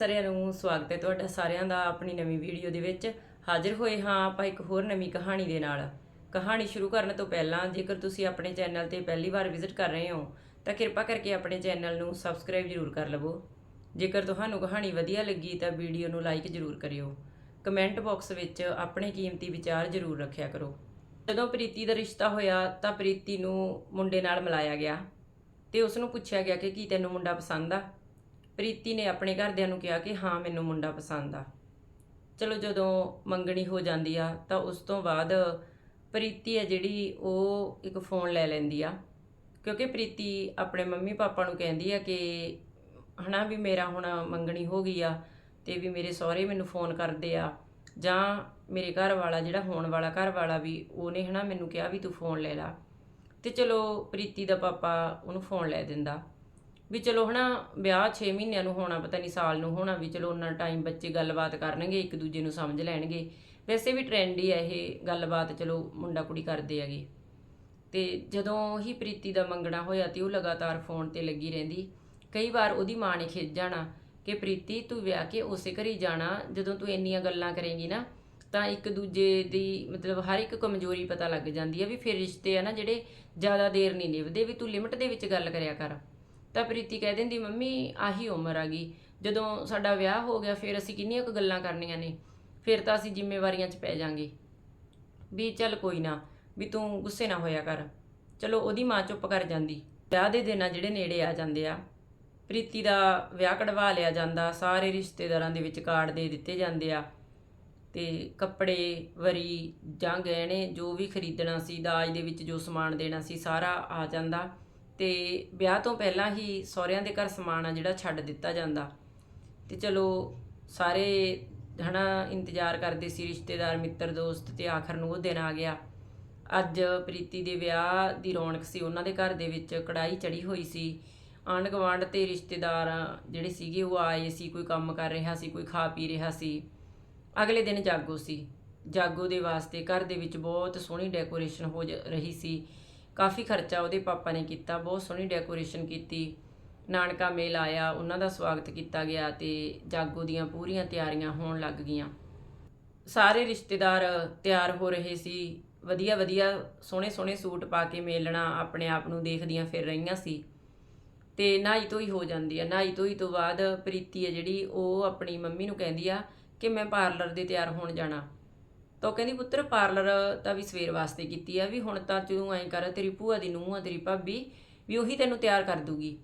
ਸਾਰਿਆਂ ਨੂੰ ਸਵਾਗਤ ਹੈ ਤੁਹਾਡਾ ਸਾਰਿਆਂ ਦਾ ਆਪਣੀ ਨਵੀਂ ਵੀਡੀਓ ਦੇ ਵਿੱਚ। ਹਾਜ਼ਰ ਹੋਏ ਹਾਂ ਆਪਾਂ ਇੱਕ ਹੋਰ ਨਵੀਂ ਕਹਾਣੀ ਦੇ ਨਾਲ। ਕਹਾਣੀ ਸ਼ੁਰੂ ਕਰਨ ਤੋਂ ਪਹਿਲਾਂ ਜੇਕਰ ਤੁਸੀਂ ਆਪਣੇ ਚੈਨਲ ਤੇ ਪਹਿਲੀ ਵਾਰ ਵਿਜ਼ਿਟ ਕਰ ਰਹੇ ਹੋ, ਤਾਂ ਕਿਰਪਾ ਕਰਕੇ ਆਪਣੇ ਚੈਨਲ ਨੂੰ ਸਬਸਕ੍ਰਾਈਬ ਜ਼ਰੂਰ ਕਰ ਲਵੋ। ਜੇਕਰ ਤੁਹਾਨੂੰ ਕਹਾਣੀ ਵਧੀਆ ਲੱਗੀ ਤਾਂ ਵੀਡੀਓ ਨੂੰ ਲਾਈਕ ਜ਼ਰੂਰ ਕਰਿਓ। ਕਮੈਂਟ ਬਾਕਸ ਵਿੱਚ ਆਪਣੇ ਕੀਮਤੀ ਵਿਚਾਰ ਜ਼ਰੂਰ ਰੱਖਿਆ ਕਰੋ। ਜਦੋਂ ਪ੍ਰੀਤੀ ਦਾ ਰਿਸ਼ਤਾ ਹੋਇਆ ਤਾਂ ਪ੍ਰੀਤੀ ਨੂੰ ਮੁੰਡੇ ਨਾਲ ਮਿਲਾਇਆ ਗਿਆ ਤੇ ਉਸ ਨੂੰ ਪੁੱਛਿਆ ਗਿਆ ਕਿ ਕੀ ਤੈਨੂੰ ਮੁੰਡਾ ਪਸੰਦ ਆ? ਪ੍ਰੀਤੀ ਨੇ ਆਪਣੇ ਘਰਦਿਆਂ ਨੂੰ ਕਿਹਾ ਕਿ ਹਾਂ, ਮੈਨੂੰ ਮੁੰਡਾ ਪਸੰਦ ਆ। ਚਲੋ ਜਦੋਂ ਮੰਗਣੀ ਹੋ ਜਾਂਦੀ ਆ, ਤਾਂ ਉਸ ਤੋਂ ਬਾਅਦ ਪ੍ਰੀਤੀ ਆ ਜਿਹੜੀ, ਉਹ ਇੱਕ ਫੋਨ ਲੈ ਲੈਂਦੀ ਆ। ਕਿਉਂਕਿ ਪ੍ਰੀਤੀ ਆਪਣੇ ਮੰਮੀ ਪਾਪਾ ਨੂੰ ਕਹਿੰਦੀ ਆ ਕਿ, ਹਨਾ ਵੀ ਮੇਰਾ ਹੁਣ ਮੰਗਣੀ ਹੋ ਗਈ ਆ ਤੇ ਵੀ ਮੇਰੇ ਸਹੁਰੇ ਮੈਨੂੰ ਫੋਨ ਕਰਦੇ ਆ। ਜਾਂ ਮੇਰੇ ਘਰ ਵਾਲਾ ਜਿਹੜਾ ਹੋਣ ਵਾਲਾ ਘਰ ਵਾਲਾ ਵੀ, ਉਹਨੇ ਹਨਾ ਮੈਨੂੰ ਕਿਹਾ ਵੀ ਤੂੰ ਫੋਨ ਲੈ ਲਾ। ਤੇ ਚਲੋ ਪ੍ਰੀਤੀ ਦਾ ਪਾਪਾ ਉਹਨੂੰ ਫੋਨ ਲੈ ਦਿੰਦਾ। ਵੀ ਚਲੋ ਹਨਾ, ਵਿਆਹ 6 ਮਹੀਨਿਆਂ ਨੂੰ ਹੋਣਾ, ਪਤਾ ਨਹੀਂ ਸਾਲ ਨੂੰ ਹੋਣਾ, ਵੀ ਚਲੋ ਉਹਨਾਂ ਟਾਈਮ ਬੱਚੇ ਗੱਲਬਾਤ ਕਰਨਗੇ, ਇੱਕ ਦੂਜੇ ਨੂੰ ਸਮਝ ਲੈਣਗੇ। ਵੈਸੇ ਵੀ ਟ੍ਰੈਂਡ ਹੀ ਹੈ ਇਹ ਗੱਲਬਾਤ, ਚਲੋ ਮੁੰਡਾ ਕੁੜੀ ਕਰਦੇ ਹੈਗੇ। ਤੇ ਜਦੋਂ ਹੀ ਪ੍ਰੀਤੀ ਦਾ ਮੰਗਣਾ ਹੋਇਆ ਤੇ ਉਹ ਲਗਾਤਾਰ ਫੋਨ ਤੇ ਲੱਗੀ ਰਹਿੰਦੀ। ਕਈ ਵਾਰ ਉਹਦੀ ਮਾਂ ਨੇ ਖਿੱਚ ਜਾਣਾ ਕਿ ਪ੍ਰੀਤੀ, ਤੂੰ ਵਿਆਹ ਕੇ ਉਸੇ ਘਰ ਹੀ ਜਾਣਾ, ਜਦੋਂ ਤੂੰ ਇੰਨੀਆਂ ਗੱਲਾਂ ਕਰੇਂਗੀ ਨਾ, ਤਾਂ ਇੱਕ ਦੂਜੇ ਦੀ ਮਤਲਬ ਹਰ ਇੱਕ ਕਮਜ਼ੋਰੀ ਪਤਾ ਲੱਗ ਜਾਂਦੀ ਹੈ ਵੀ ਫਿਰ ਰਿਸ਼ਤੇ ਆ ਨਾ ਜਿਹੜੇ ਜ਼ਿਆਦਾ ਦੇਰ ਨਹੀਂ ਨਿਭਦੇ, ਵੀ ਤੂੰ ਲਿਮਟ ਦੇ ਵਿੱਚ ਗੱਲ ਕਰਿਆ ਕਰ। ਤਾਂ ਪ੍ਰੀਤੀ ਕਹਿ ਦਿੰਦੀ, ਮੰਮੀ, ਆਹੀ ਉਮਰ ਆ ਗਈ। ਜਦੋਂ ਸਾਡਾ ਵਿਆਹ ਹੋ ਗਿਆ, ਫਿਰ ਅਸੀਂ ਕਿੰਨੀਆਂ ਕੁ ਗੱਲਾਂ ਕਰਨੀਆਂ ਨੇ। ਫਿਰ ਤਾਂ ਅਸੀਂ ਜ਼ਿੰਮੇਵਾਰੀਆਂ 'ਚ ਪੈ ਜਾਾਂਗੇ। ਵੀ ਚੱਲ ਕੋਈ ਨਾ, ਵੀ ਤੂੰ ਗੁੱਸੇ ਨਾ ਹੋਇਆ ਕਰ। ਚਲੋ, ਉਹਦੀ ਮਾਂ ਚੁੱਪ ਕਰ ਜਾਂਦੀ। ਵਿਆਹ ਦੇ ਦਿਨ ਆ ਜਿਹੜੇ ਨੇੜੇ ਆ ਜਾਂਦੇ ਆ। ਪ੍ਰੀਤੀ ਦਾ ਵਿਆਹ ਕਢਵਾ ਲਿਆ ਜਾਂਦਾ। ਸਾਰੇ ਰਿਸ਼ਤੇਦਾਰਾਂ ਦੇ ਵਿੱਚ ਕਾਰਡ ਦੇ ਦਿੱਤੇ ਜਾਂਦੇ ਆ। ਤੇ ਕੱਪੜੇ, ਵਰੀ, ਜਾਂ ਗਹਿਣੇ, ਜੋ ਵੀ ਖਰੀਦਣਾ ਸੀ, ਦਾਜ ਦੇ ਵਿੱਚ ਜੋ ਸਮਾਨ ਦੇਣਾ ਸੀ, ਸਾਰਾ ਆ ਜਾਂਦਾ। ਤੇ ਵਿਆਹ ਤੋਂ ਪਹਿਲਾਂ ਹੀ ਸਹੁਰਿਆਂ ਦੇ ਘਰ ਸਮਾਨ ਆ ਜਿਹੜਾ ਛੱਡ ਦਿੱਤਾ ਜਾਂਦਾ। ਤੇ ਚਲੋ ਸਾਰੇ ਹਨਾ ਇੰਤਜ਼ਾਰ ਕਰਦੇ ਸੀ, ਰਿਸ਼ਤੇਦਾਰ, ਮਿੱਤਰ, ਦੋਸਤ ਤੇ ਆਖਰ ਨੂੰ ਉਹ ਦਿਨ ਆ ਗਿਆ। ਅੱਜ ਪ੍ਰੀਤੀ ਦੇ ਵਿਆਹ ਦੀ ਰੌਣਕ ਸੀ, ਉਹਨਾਂ ਦੇ ਘਰ ਦੇ ਵਿੱਚ ਕੜਾਈ ਚੜੀ ਹੋਈ ਸੀ। ਆਂਢ ਗੁਆਂਢ ਤੇ ਰਿਸ਼ਤੇਦਾਰ ਜਿਹੜੇ ਸੀਗੇ ਉਹ ਆਏ ਸੀ, ਕੋਈ ਕੰਮ ਕਰ ਰਿਹਾ ਸੀ, ਕੋਈ ਖਾ ਪੀ ਰਿਹਾ ਸੀ। ਅਗਲੇ ਦਿਨ ਜਾਗੋ ਸੀ। ਜਾਗੋ ਦੇ ਵਾਸਤੇ ਘਰ ਦੇ ਵਿੱਚ ਬਹੁਤ ਸੋਹਣੀ ਡੈਕੋਰੇਸ਼ਨ ਹੋ ਜ- ਰਹੀ ਸੀ। ਕਾਫੀ ਖਰਚਾ ਉਹਦੇ ਪਾਪਾ ਨੇ ਕੀਤਾ, ਬਹੁਤ ਸੋਹਣੀ ਡੈਕੋਰੇਸ਼ਨ ਕੀਤੀ। ਨਾਨਕਾ ਮੇਲ ਆਇਆ, ਉਹਨਾਂ ਦਾ ਸਵਾਗਤ ਕੀਤਾ ਗਿਆ ਤੇ ਜਾਗੋ ਦੀਆਂ ਪੂਰੀਆਂ ਤਿਆਰੀਆਂ ਹੋਣ ਲੱਗ ਗਈਆਂ। ਸਾਰੇ ਰਿਸ਼ਤੇਦਾਰ ਤਿਆਰ ਹੋ ਰਹੇ ਸੀ। ਵਧੀਆ ਵਧੀਆ, ਸੋਹਣੇ ਸੋਹਣੇ ਸੂਟ ਪਾ ਕੇ ਮੇਲਣਾ ਆਪਣੇ ਆਪ ਨੂੰ ਦੇਖਦੀਆਂ ਫਿਰ ਰਹੀਆਂ ਸੀ। ਤੇ ਨਹਾਈ ਧੋਈ ਹੋ ਜਾਂਦੀ ਆ। ਨਹਾਈ ਧੋਈ ਤੋਂ ਬਾਅਦ ਪ੍ਰੀਤੀ ਹੈ ਜਿਹੜੀ, ਉਹ ਆਪਣੀ ਮੰਮੀ ਨੂੰ ਕਹਿੰਦੀ ਆ ਕਿ ਮੈਂ ਪਾਰਲਰ ਦੇ ਤਿਆਰ ਹੋਣ ਜਾਣਾ। ਤਾਂ ਉਹ ਕਹਿੰਦੀ, ਪੁੱਤਰ ਪਾਰਲਰ ਤਾਂ ਵੀ ਸਵੇਰ ਵਾਸਤੇ ਕੀਤੀ ਆ, ਵੀ ਹੁਣ ਤਾਂ ਤੂੰ ਐਂ ਕਰ, ਤੇਰੀ ਭੂਆ ਦੀ ਨੂੰਹ ਆ, ਤੇਰੀ ਭਾਬੀ, ਵੀ ਉਹੀ ਤੈਨੂੰ ਤਿਆਰ ਕਰ ਦੂਗੀ।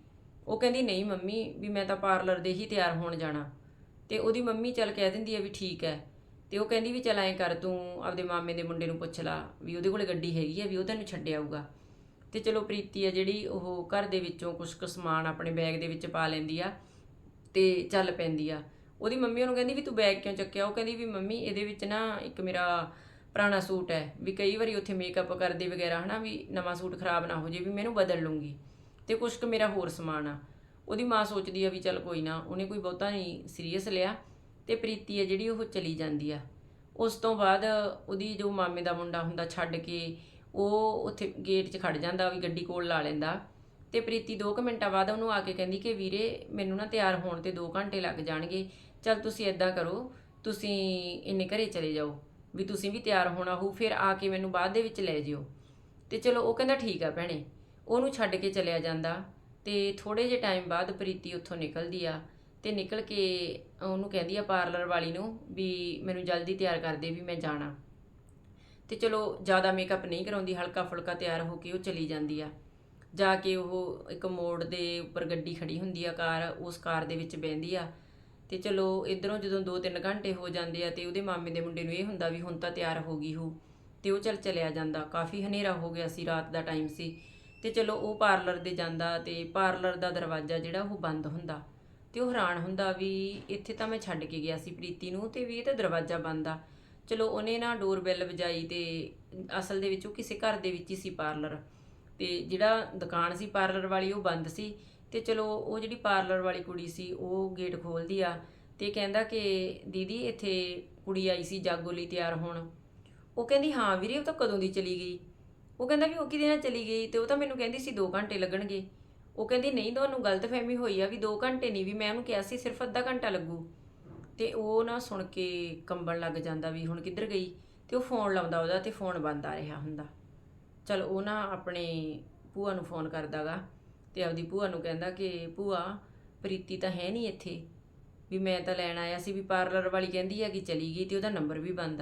ਉਹ ਕਹਿੰਦੀ, ਨਹੀਂ ਮੰਮੀ, ਵੀ ਮੈਂ ਤਾਂ ਪਾਰਲਰ ਦੇ ਹੀ ਤਿਆਰ ਹੋਣ ਜਾਣਾ। ਤੇ ਉਹਦੀ ਮੰਮੀ ਚੱਲ ਕਹਿ ਦਿੰਦੀ ਆ ਵੀ ਠੀਕ ਹੈ। ਤੇ ਉਹ ਕਹਿੰਦੀ ਵੀ ਚੱਲ ਐਂ ਕਰ, ਤੂੰ ਆਪਦੇ ਮਾਮੇ ਦੇ ਮੁੰਡੇ ਨੂੰ ਪੁੱਛ ਲਾ, ਵੀ ਉਹਦੇ ਕੋਲੇ ਗੱਡੀ ਹੈਗੀ ਆ, ਵੀ ਉਹ ਤੈਨੂੰ ਛੱਡ ਆਊਗਾ। ਤੇ ਚਲੋ ਪ੍ਰੀਤੀ ਆ ਜਿਹੜੀ, ਉਹ ਘਰ ਦੇ ਵਿੱਚੋਂ ਕੁਝ ਕੁ ਸਮਾਨ ਆਪਣੇ ਬੈਗ ਦੇ ਵਿੱਚ ਪਾ ਲੈਂਦੀ ਆ ਤੇ ਚੱਲ ਪੈਂਦੀ ਆ। ਉਹਦੀ ਮੰਮੀ ਉਹਨੂੰ ਕਹਿੰਦੀ ਵੀ ਤੂੰ ਬੈਗ ਕਿਉਂ ਚੱਕਿਆ? ਉਹ ਕਹਿੰਦੀ ਵੀ ਮੰਮੀ ਇਹਦੇ ਵਿੱਚ ਨਾ ਇੱਕ ਮੇਰਾ ਪੁਰਾਣਾ ਸੂਟ ਹੈ। ਵੀ ਕਈ ਵਾਰੀ ਉੱਥੇ ਮੇਕਅਪ ਕਰਦੇ ਵਗੈਰਾ ਹਨਾ ਵੀ ਨਵਾਂ ਸੂਟ ਖਰਾਬ ਨਾ ਹੋ ਜੇ ਵੀ ਮੈਨੂੰ ਬਦਲ ਲੂੰਗੀ ਤੇ ਕੁਛ ਕੁ ਮੇਰਾ ਹੋਰ ਸਮਾਨ ਆ। ਉਹਦੀ ਮਾਂ ਸੋਚਦੀ ਆ ਵੀ ਚੱਲ ਕੋਈ ਨਾ, ਉਹਨੇ ਕੋਈ ਬਹੁਤਾ ਨਹੀਂ ਸੀਰੀਅਸ ਲਿਆ ਤੇ ਪ੍ਰੀਤੀ ਆ ਜਿਹੜੀ ਉਹ ਚਲੀ ਜਾਂਦੀ ਆ। ਉਸ ਤੋਂ ਬਾਅਦ ਉਹਦੀ ਜੋ ਮਾਮੇ ਦਾ ਮੁੰਡਾ ਹੁੰਦਾ ਛੱਡ ਕੇ, ਉਹ ਉੱਥੇ ਗੇਟ 'ਚ ਖੜ ਜਾਂਦਾ ਵੀ ਗੱਡੀ ਕੋਲ ਲਾ ਲੈਂਦਾ। ਤੇ ਪ੍ਰੀਤੀ 2 ਮਿੰਟਾਂ ਬਾਅਦ ਉਹਨੂੰ ਆ ਕੇ ਕਹਿੰਦੀ ਕਿ ਵੀਰੇ ਮੈਨੂੰ ਨਾ ਤਿਆਰ ਹੋਣ ਤੇ 2 ਘੰਟੇ ਲੱਗ ਜਾਣਗੇ। ਚੱਲ ਤੁਸੀਂ ਇਦਾਂ ਕਰੋ, ਤੁਸੀਂ ਇੰਨੇ ਘਰੇ ਚਲੇ ਜਾਓ, ਵੀ ਤੁਸੀਂ ਵੀ ਤਿਆਰ ਹੋਣਾ ਹੋਊ, ਫਿਰ ਆ ਕੇ ਮੈਨੂੰ ਬਾਅਦ ਦੇ ਵਿੱਚ ਲੈ ਜਿਓ। ਤੇ ਚਲੋ ਉਹ ਕਹਿੰਦਾ ਠੀਕ ਆ ਭੈਣੇ, ਉਹਨੂੰ ਛੱਡ ਕੇ ਚਲਿਆ ਜਾਂਦਾ ਤੇ ਥੋੜੇ ਜਿਹੇ ਟਾਈਮ ਬਾਅਦ ਪ੍ਰੀਤੀ ਉੱਥੋਂ ਨਿਕਲਦੀ ਆ ਤੇ ਨਿਕਲ ਕੇ ਉਹਨੂੰ ਕਹਿੰਦੀ ਆ ਪਾਰਲਰ ਵਾਲੀ ਨੂੰ ਵੀ ਮੈਨੂੰ ਜਲਦੀ ਤਿਆਰ ਕਰ ਦੇ ਵੀ ਮੈਂ ਜਾਣਾ। ਤੇ ਚਲੋ ਜ਼ਿਆਦਾ ਮੇਕਅਪ ਨਹੀਂ ਕਰਾਉਂਦੀ ਹਲਕਾ ਫੁਲਕਾ ਤਿਆਰ ਹੋ ਕੇ ਉਹ ਚਲੀ ਜਾਂਦੀ ਆ। ਜਾ ਕੇ ਉਹ ਇੱਕ ਮੋੜ ਦੇ ਉੱਪਰ ਗੱਡੀ ਖੜੀ ਹੁੰਦੀ ਆ ਕਾਰ, ਉਸ ਕਾਰ ਦੇ ਵਿੱਚ ਬਹਿੰਦੀ ਆ ਤੇ ਚਲੋ ਇਧਰੋਂ ਜਦੋਂ 2-3 ਘੰਟੇ ਹੋ ਜਾਂਦੇ ਆ ਤੇ ਉਹਦੇ ਮਾਮੇ ਦੇ ਮੁੰਡੇ ਨੂੰ ਇਹ ਹੁੰਦਾ ਵੀ ਹੁਣ ਤਾਂ ਤਿਆਰ ਹੋ ਗਈ ਹੋ, ਤੇ ਉਹ ਚੱਲ ਚਲਿਆ ਜਾਂਦਾ। ਕਾਫੀ ਹਨੇਰਾ ਹੋ ਗਿਆ ਸੀ ਰਾਤ ਦਾ ਟਾਈਮ ਸੀ। ਤੇ ਚਲੋ ਉਹ ਪਾਰਲਰ ਦੇ ਜਾਂਦਾ ਤੇ ਪਾਰਲਰ ਦਾ ਦਰਵਾਜ਼ਾ ਜਿਹੜਾ ਉਹ ਬੰਦ ਹੁੰਦਾ। ਤੇ ਉਹ ਹੈਰਾਨ ਹੁੰਦਾ ਵੀ ਇੱਥੇ ਤਾਂ ਮੈਂ ਛੱਡ ਕੇ ਗਿਆ ਸੀ ਪ੍ਰੀਤੀ ਨੂੰ ਤੇ ਵੀ ਇਹ ਤਾਂ ਦਰਵਾਜ਼ਾ ਬੰਦ ਆ। ਚਲੋ ਉਹਨੇ ਨਾ ਡੋਰ ਡੋਰਬੈਲ ਵਜਾਈ ਤੇ ਅਸਲ ਦੇ ਵਿੱਚ ਉਹ ਕਿਸੇ ਘਰ ਦੇ ਵਿੱਚ ਹੀ ਸੀ ਪਾਰਲਰ ਤੇ ਜਿਹੜਾ ਦੁਕਾਨ ਸੀ ਪਾਰਲਰ ਵਾਲੀ ਉਹ ਬੰਦ ਸੀ। ਤੇ ਚਲੋ ਉਹ ਜਿਹੜੀ ਪਾਰਲਰ ਵਾਲੀ ਕੁੜੀ ਸੀ, ਉਹ ਗੇਟ ਖੋਲਦੀ ਆ ਤੇ ਕਹਿੰਦਾ ਕਿ ਦੀਦੀ ਇੱਥੇ ਕੁੜੀ ਆਈ ਸੀ ਜਾਗੋ ਲਈ ਤਿਆਰ ਹੋਣ। ਉਹ ਕਹਿੰਦੀ, ਹਾਂ ਵੀਰੇ, ਉਹ ਤਾਂ ਕਦੋਂ ਦੀ ਚਲੀ ਗਈ? ਉਹ ਕਹਿੰਦਾ ਵੀ ਉਹ ਕਿਹਦੇ ਨਾਲ ਚਲੀ ਗਈ ਤੇ ਉਹ ਤਾਂ ਮੈਨੂੰ ਕਹਿੰਦੀ ਸੀ 2 ਘੰਟੇ ਲੱਗਣਗੇ। ਉਹ ਕਹਿੰਦੀ, ਨਹੀਂ, ਤੁਹਾਨੂੰ ਗਲਤਫਹਿਮੀ ਹੋਈ ਆ ਵੀ 2 ਘੰਟੇ ਨਹੀਂ, ਵੀ ਮੈਂ ਉਹਨੂੰ ਕਿਹਾ ਸੀ ਸਿਰਫ ਅੱਧਾ ਘੰਟਾ ਲੱਗੂ। ਤੇ ਉਹ ਨਾ ਸੁਣ ਕੇ ਕੰਬਣ ਲੱਗ ਜਾਂਦਾ ਵੀ ਹੁਣ ਕਿੱਧਰ ਗਈ ਤੇ ਉਹ ਫੋਨ ਲਾਉਂਦਾ ਉਹਦਾ ਤੇ ਫੋਨ ਬੰਦ ਆ ਰਿਹਾ ਹੁੰਦਾ। ਚਲ ਉਹ ਨਾ ਆਪਣੇ ਭੂਆ ਨੂੰ ਫੋਨ ਕਰਦਾਗਾ। ਤੇ ਆਪਦੀ ਭੂਆ ਨੂੰ ਕਹਿੰਦਾ ਕਿ ਭੂਆ, ਪ੍ਰੀਤੀ ਤਾਂ ਹੈ ਨਹੀਂ ਇੱਥੇ। ਵੀ ਮੈਂ ਤਾਂ ਲੈਣ ਆਇਆ ਸੀ ਵੀ ਪਾਰਲਰ ਵਾਲੀ ਕਹਿੰਦੀ ਆ ਕਿ ਚਲੀ ਗਈ ਤੇ ਉਹਦਾ ਨੰਬਰ ਵੀ ਬੰਦ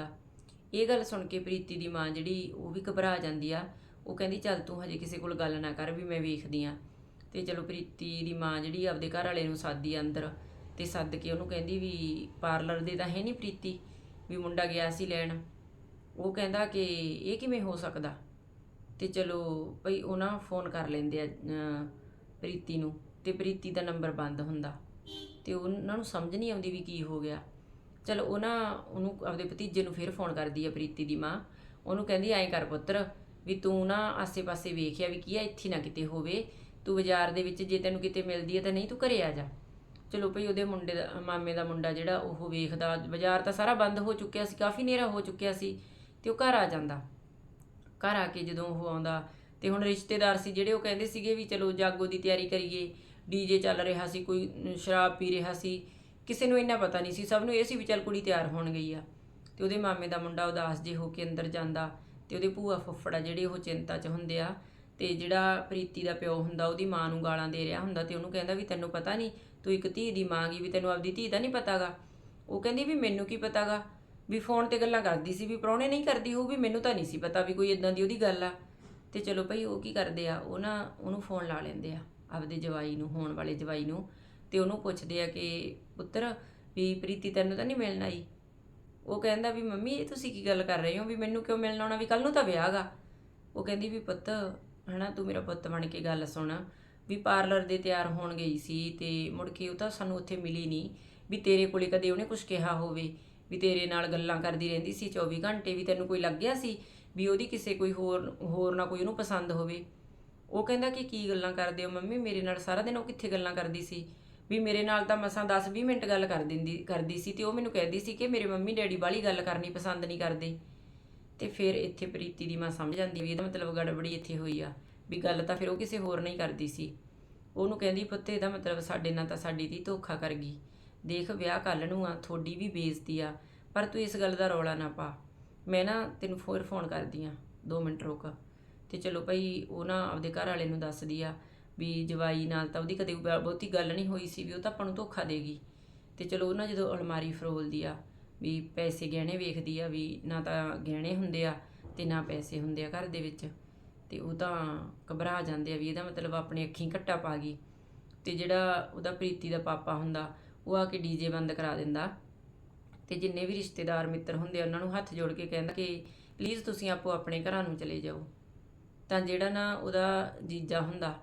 ਇਹ ਗੱਲ ਸੁਣ ਕੇ ਪ੍ਰੀਤੀ ਦੀ ਮਾਂ ਜਿਹੜੀ, ਉਹ ਵੀ ਘਬਰਾ ਜਾਂਦੀ ਆ। ਉਹ ਕਹਿੰਦੀ, ਚੱਲ ਤੂੰ ਹਜੇ ਕਿਸੇ ਕੋਲ ਗੱਲ ਨਾ ਕਰ ਵੀ ਮੈਂ ਵੇਖਦੀ ਆ। ਤੇ ਚਲੋ ਪ੍ਰੀਤੀ ਦੀ ਮਾਂ ਜਿਹੜੀ ਆਪਦੇ ਘਰ ਵਾਲੇ ਨੂੰ ਸਾਦੀ ਅੰਦਰ ਤੇ ਸੱਦ ਕੇ ਉਹਨੂੰ ਕਹਿੰਦੀ ਵੀ ਪਾਰਲਰ ਦੇ ਤਾਂ ਹੈ ਨਹੀਂ ਪ੍ਰੀਤੀ, ਵੀ ਮੁੰਡਾ ਗਿਆ ਸੀ ਲੈਣ। ਉਹ ਕਹਿੰਦਾ ਕਿ ਇਹ ਕਿਵੇਂ ਹੋ ਸਕਦਾ? ਤੇ ਚਲੋ ਭਈ ਉਹਨਾਂ ਫੋਨ ਕਰ ਲੈਂਦੇ ਆ ਪ੍ਰੀਤੀ ਨੂੰ ਤੇ ਪ੍ਰੀਤੀ ਦਾ ਨੰਬਰ ਬੰਦ ਹੁੰਦਾ। ਤੇ ਉਹਨਾਂ ਨੂੰ ਸਮਝ ਨਹੀਂ ਆਉਂਦੀ ਵੀ ਕੀ ਹੋ ਗਿਆ। ਚੱਲ ਉਹ ਨਾ ਉਹਨੂੰ ਆਪਦੇ ਭਤੀਜੇ ਨੂੰ ਫਿਰ ਫੋਨ ਕਰਦੀ ਆ ਪ੍ਰੀਤੀ ਦੀ ਮਾਂ। ਉਹਨੂੰ ਕਹਿੰਦੀ, ਐਂ ਕਰ ਪੁੱਤਰ, ਵੀ ਤੂੰ ਨਾ ਆਸੇ-ਪਾਸੇ ਵੇਖਿਆ ਵੀ ਕੀ ਆ, ਇੱਥੇ ਨਾ ਕਿਤੇ ਹੋਵੇ। ਤੂੰ ਬਾਜ਼ਾਰ ਦੇ ਵਿੱਚ ਜੇ ਤੈਨੂੰ ਕਿਤੇ ਮਿਲਦੀ ਹੈ ਤਾਂ ਨਹੀਂ ਤੂੰ ਘਰੇ ਆ ਜਾ। ਚਲੋ ਭਈ ਉਹਦੇ ਮੁੰਡੇ ਦਾ, ਮਾਮੇ ਦਾ ਮੁੰਡਾ ਜਿਹੜਾ ਉਹ ਵੇਖਦਾ। ਬਾਜ਼ਾਰ ਤਾਂ ਸਾਰਾ ਬੰਦ ਹੋ ਚੁੱਕਿਆ ਸੀ, ਕਾਫੀ ਹਨੇਰਾ ਹੋ ਚੁੱਕਿਆ ਸੀ ਤੇ ਉਹ ਘਰ ਆ ਜਾਂਦਾ। ਘਰ ਆ ਕੇ ਜਦੋਂ ਉਹ ਆਉਂਦਾ ਤੇ ਹੁਣ ਰਿਸ਼ਤੇਦਾਰ ਸੀ ਜਿਹੜੇ ਉਹ ਕਹਿੰਦੇ ਸੀਗੇ ਵੀ ਚਲੋ ਜਾਗੋ ਦੀ ਤਿਆਰੀ ਕਰੀਏ ਡੀਜੇ ਚੱਲ ਰਿਹਾ ਸੀ, ਕੋਈ ਸ਼ਰਾਬ ਪੀ ਰਿਹਾ ਸੀ। ਕਿਸੇ ਨੂੰ ਇੰਨਾ ਪਤਾ ਨਹੀਂ ਸੀ, ਸਭ ਨੂੰ ਇਹ ਸੀ ਵੀ ਚੱਲ ਕੁੜੀ ਤਿਆਰ ਹੋਣ ਗਈ ਆ। ਤੇ ਉਹਦੇ ਮਾਮੇ ਦਾ ਮੁੰਡਾ ਉਦਾਸ ਜੇ ਹੋ ਕੇ ਅੰਦਰ ਜਾਂਦਾ ਤੇ ਉਹਦੇ ਭੂਆ ਫੁੱਫੜਾ ਜਿਹੜੇ ਉਹ ਚਿੰਤਾ 'ਚ ਹੁੰਦੇ ਆ ਤੇ ਜਿਹੜਾ ਪ੍ਰੀਤੀ ਦਾ ਪਿਓ ਹੁੰਦਾ, ਉਹਦੀ ਮਾਂ ਨੂੰ ਗਾਲਾਂ ਦੇ ਰਿਹਾ ਹੁੰਦਾ ਤੇ ਉਹਨੂੰ ਕਹਿੰਦਾ ਵੀ ਤੈਨੂੰ ਪਤਾ ਨਹੀਂ, ਤੂੰ ਇੱਕ ਧੀ ਦੀ ਮਾਂ ਗਈ ਵੀ ਤੈਨੂੰ ਆਪਦੀ ਧੀ ਦਾ ਨਹੀਂ ਪਤਾਗਾ। ਉਹ ਕਹਿੰਦੀ ਵੀ ਮੈਨੂੰ ਕੀ ਪਤਾਗਾ? ਵੀ ਫੋਨ ਤੇ ਗੱਲਾਂ ਕਰਦੀ ਸੀ, ਵੀ ਪ੍ਰਾਹੁਣੇ ਨਹੀਂ ਕਰਦੀ ਉਹ ਵੀ ਮੈਨੂੰ ਤਾਂ ਨਹੀਂ ਸੀ ਪਤਾ ਵੀ ਕੋਈ ਇਦਾਂ ਦੀ ਉਹਦੀ ਗੱਲ ਆ। ਤੇ ਚਲੋ ਭਈ ਉਹ ਕੀ ਕਰਦੇ ਆ, ਉਹ ਨਾ ਉਹਨੂੰ ਫੋਨ ਲਾ ਲੈਂਦੇ ਆ, ਆਪਦੇ ਜਵਾਈ ਨੂੰ, ਹੋਣ ਵਾਲੇ ਜਵਾਈ ਨੂੰ, ਤੇ ਉਹਨੂੰ ਪੁੱਛਦੇ ਆ ਕਿ ਪੁੱਤਰ ਵੀ ਪ੍ਰੀਤੀ ਤੈਨੂੰ ਤਾਂ ਨਹੀਂ ਮਿਲਣ ਆਈ? ਉਹ ਕਹਿੰਦਾ ਵੀ ਮੰਮੀ, ਇਹ ਤੁਸੀਂ ਕੀ ਗੱਲ ਕਰ ਰਹੇ ਹੋ ਵੀ ਮੈਨੂੰ ਕਿਉਂ ਮਿਲਣ ਆਉਣਾ? ਵੀ ਕੱਲ ਨੂੰ ਤਾਂ ਵਿਆਹ ਗਾ। ਉਹ ਕਹਿੰਦੀ ਵੀ ਪੁੱਤ, ਹਨਾ, ਤੂੰ ਮੇਰਾ ਪੁੱਤ ਬਣ ਕੇ ਗੱਲ ਸੁਣ, ਵੀ ਪਾਰਲਰ ਦੇ ਤਿਆਰ ਹੋਣ ਗਈ ਸੀ ਤੇ ਮੁੜ ਕੇ ਉਹ ਤਾਂ ਸਾਨੂੰ ਉੱਥੇ ਮਿਲੀ ਨਹੀਂ, ਵੀ ਤੇਰੇ ਕੋਲੇ ਕਦੇ ਉਹਨੇ ਕੁਝ ਕਿਹਾ ਹੋਵੇ, ਵੀ ਤੇਰੇ ਨਾਲ ਗੱਲਾਂ ਕਰਦੀ ਰਹਿੰਦੀ ਸੀ 24 ਘੰਟੇ, ਵੀ ਤੈਨੂੰ ਕੋਈ ਲੱਗਿਆ ਸੀ? ਵੀ ਉਹਦੀ ਕਿਸੇ ਕੋਈ ਹੋਰ ਹੋਰ ਨਾ ਕੋਈ ਉਹਨੂੰ ਪਸੰਦ ਹੋਵੇ। ਉਹ ਕਹਿੰਦਾ ਕਿ ਕੀ ਗੱਲਾਂ ਕਰਦੇ ਹੋ ਮੰਮੀ? ਮੇਰੇ ਨਾਲ ਸਾਰਾ ਦਿਨ ਉਹ ਕਿੱਥੇ ਗੱਲਾਂ ਕਰਦੀ ਸੀ? ਵੀ ਮੇਰੇ ਨਾਲ ਤਾਂ ਮਸਾਂ 10-20 ਮਿੰਟ ਗੱਲ ਕਰ ਦਿੰਦੀ, ਕਰਦੀ ਸੀ ਤੇ ਉਹ ਮੈਨੂੰ ਕਹਿੰਦੀ ਸੀ ਕਿ ਮੇਰੇ ਮੰਮੀ ਡੈਡੀ ਵਾਲੀ ਗੱਲ ਕਰਨੀ ਪਸੰਦ ਨਹੀਂ ਕਰਦੇ। ਤੇ ਫਿਰ ਇੱਥੇ ਪ੍ਰੀਤੀ ਦੀ ਮਾਂ ਸਮਝ ਜਾਂਦੀ ਵੀ ਇਹਦਾ ਮਤਲਬ ਗੜਬੜੀ ਇੱਥੇ ਹੋਈ ਆ, ਵੀ ਗੱਲ ਤਾਂ ਫਿਰ ਉਹ ਕਿਸੇ ਹੋਰ ਨਹੀਂ ਕਰਦੀ ਸੀ। ਉਹਨੂੰ ਕਹਿੰਦੀ, ਪੁੱਤ, ਇਹਦਾ ਮਤਲਬ ਸਾਡੇ ਨਾਲ ਤਾਂ ਸਾਡੀ ਦੀ ਧੋਖਾ ਕਰ ਗਈ। ਦੇਖ, ਵਿਆਹ ਕੱਲ ਨੂੰ ਆ ਥੋੜੀ ਵੀ ਬੇਇੱਜ਼ਤੀ ਆ, ਪਰ ਤੂੰ ਇਸ ਗੱਲ ਦਾ ਰੌਲਾ ਨਾ ਪਾ। ਮੈਂ ਨਾ ਤੈਨੂੰ ਫੋਰ ਫੋਨ ਕਰਦੀ ਆ 2 ਮਿੰਟ ਰੁਕ। ਤੇ ਚਲੋ ਭਾਈ, ਉਹ ਨਾ ਆਪਦੇ ਘਰ ਵਾਲੇ ਨੂੰ ਦੱਸਦੀ ਆ ਵੀ ਜਵਾਈ ਨਾਲ ਤਾਂ ਉਹਦੀ ਕਦੇ ਬਹੁਤੀ ਗੱਲ ਨਹੀਂ ਹੋਈ ਸੀ ਵੀ ਉਹ ਤਾਂ ਆਪਾਂ ਨੂੰ ਧੋਖਾ ਦੇਗੀ ਤੇ ਚਲੋ ਉਹ ਨਾ ਜਦੋਂ ਅਲਮਾਰੀ ਫਰੋਲਦੀ ਆ ਵੀ ਪੈਸੇ ਗਹਿਣੇ ਵੇਖਦੀ ਆ ਵੀ ਨਾ ਤਾਂ ਗਹਿਣੇ ਹੁੰਦੇ ਆ ਤੇ ਨਾ ਪੈਸੇ ਹੁੰਦੇ ਆ ਘਰ ਦੇ ਵਿੱਚ। ਤੇ ਉਹ ਤਾਂ ਘਬਰਾ ਜਾਂਦੇ ਆ ਵੀ ਇਹਦਾ ਮਤਲਬ ਆਪਣੇ ਅੱਖੀਂ ਘੱਟਾ ਪਾ ਗਈ। ਤੇ ਜਿਹੜਾ ਉਹਦਾ ਪ੍ਰੀਤੀ ਦਾ ਪਾਪਾ ਹੁੰਦਾ, ਉਹ ਆ ਕੇ ਡੀਜੇ ਬੰਦ ਕਰਾ ਦਿੰਦਾ। ਤੇ ਜਿੰਨੇ ਵੀ ਰਿਸ਼ਤੇਦਾਰ ਮਿੱਤਰ ਹੁੰਦੇ ਆ, ਉਹਨਾਂ ਨੂੰ ਹੱਥ ਜੋੜ ਕੇ ਕਹਿੰਦਾ ਕਿ ਪਲੀਜ਼ ਤੁਸੀਂ ਆਪੋ ਆਪਣੇ ਘਰਾਂ ਨੂੰ ਚਲੇ ਜਾਓ। ਤਾਂ ਜਿਹੜਾ ਨਾ ਉਹਦਾ ਜੀਜਾ ਹੁੰਦਾ,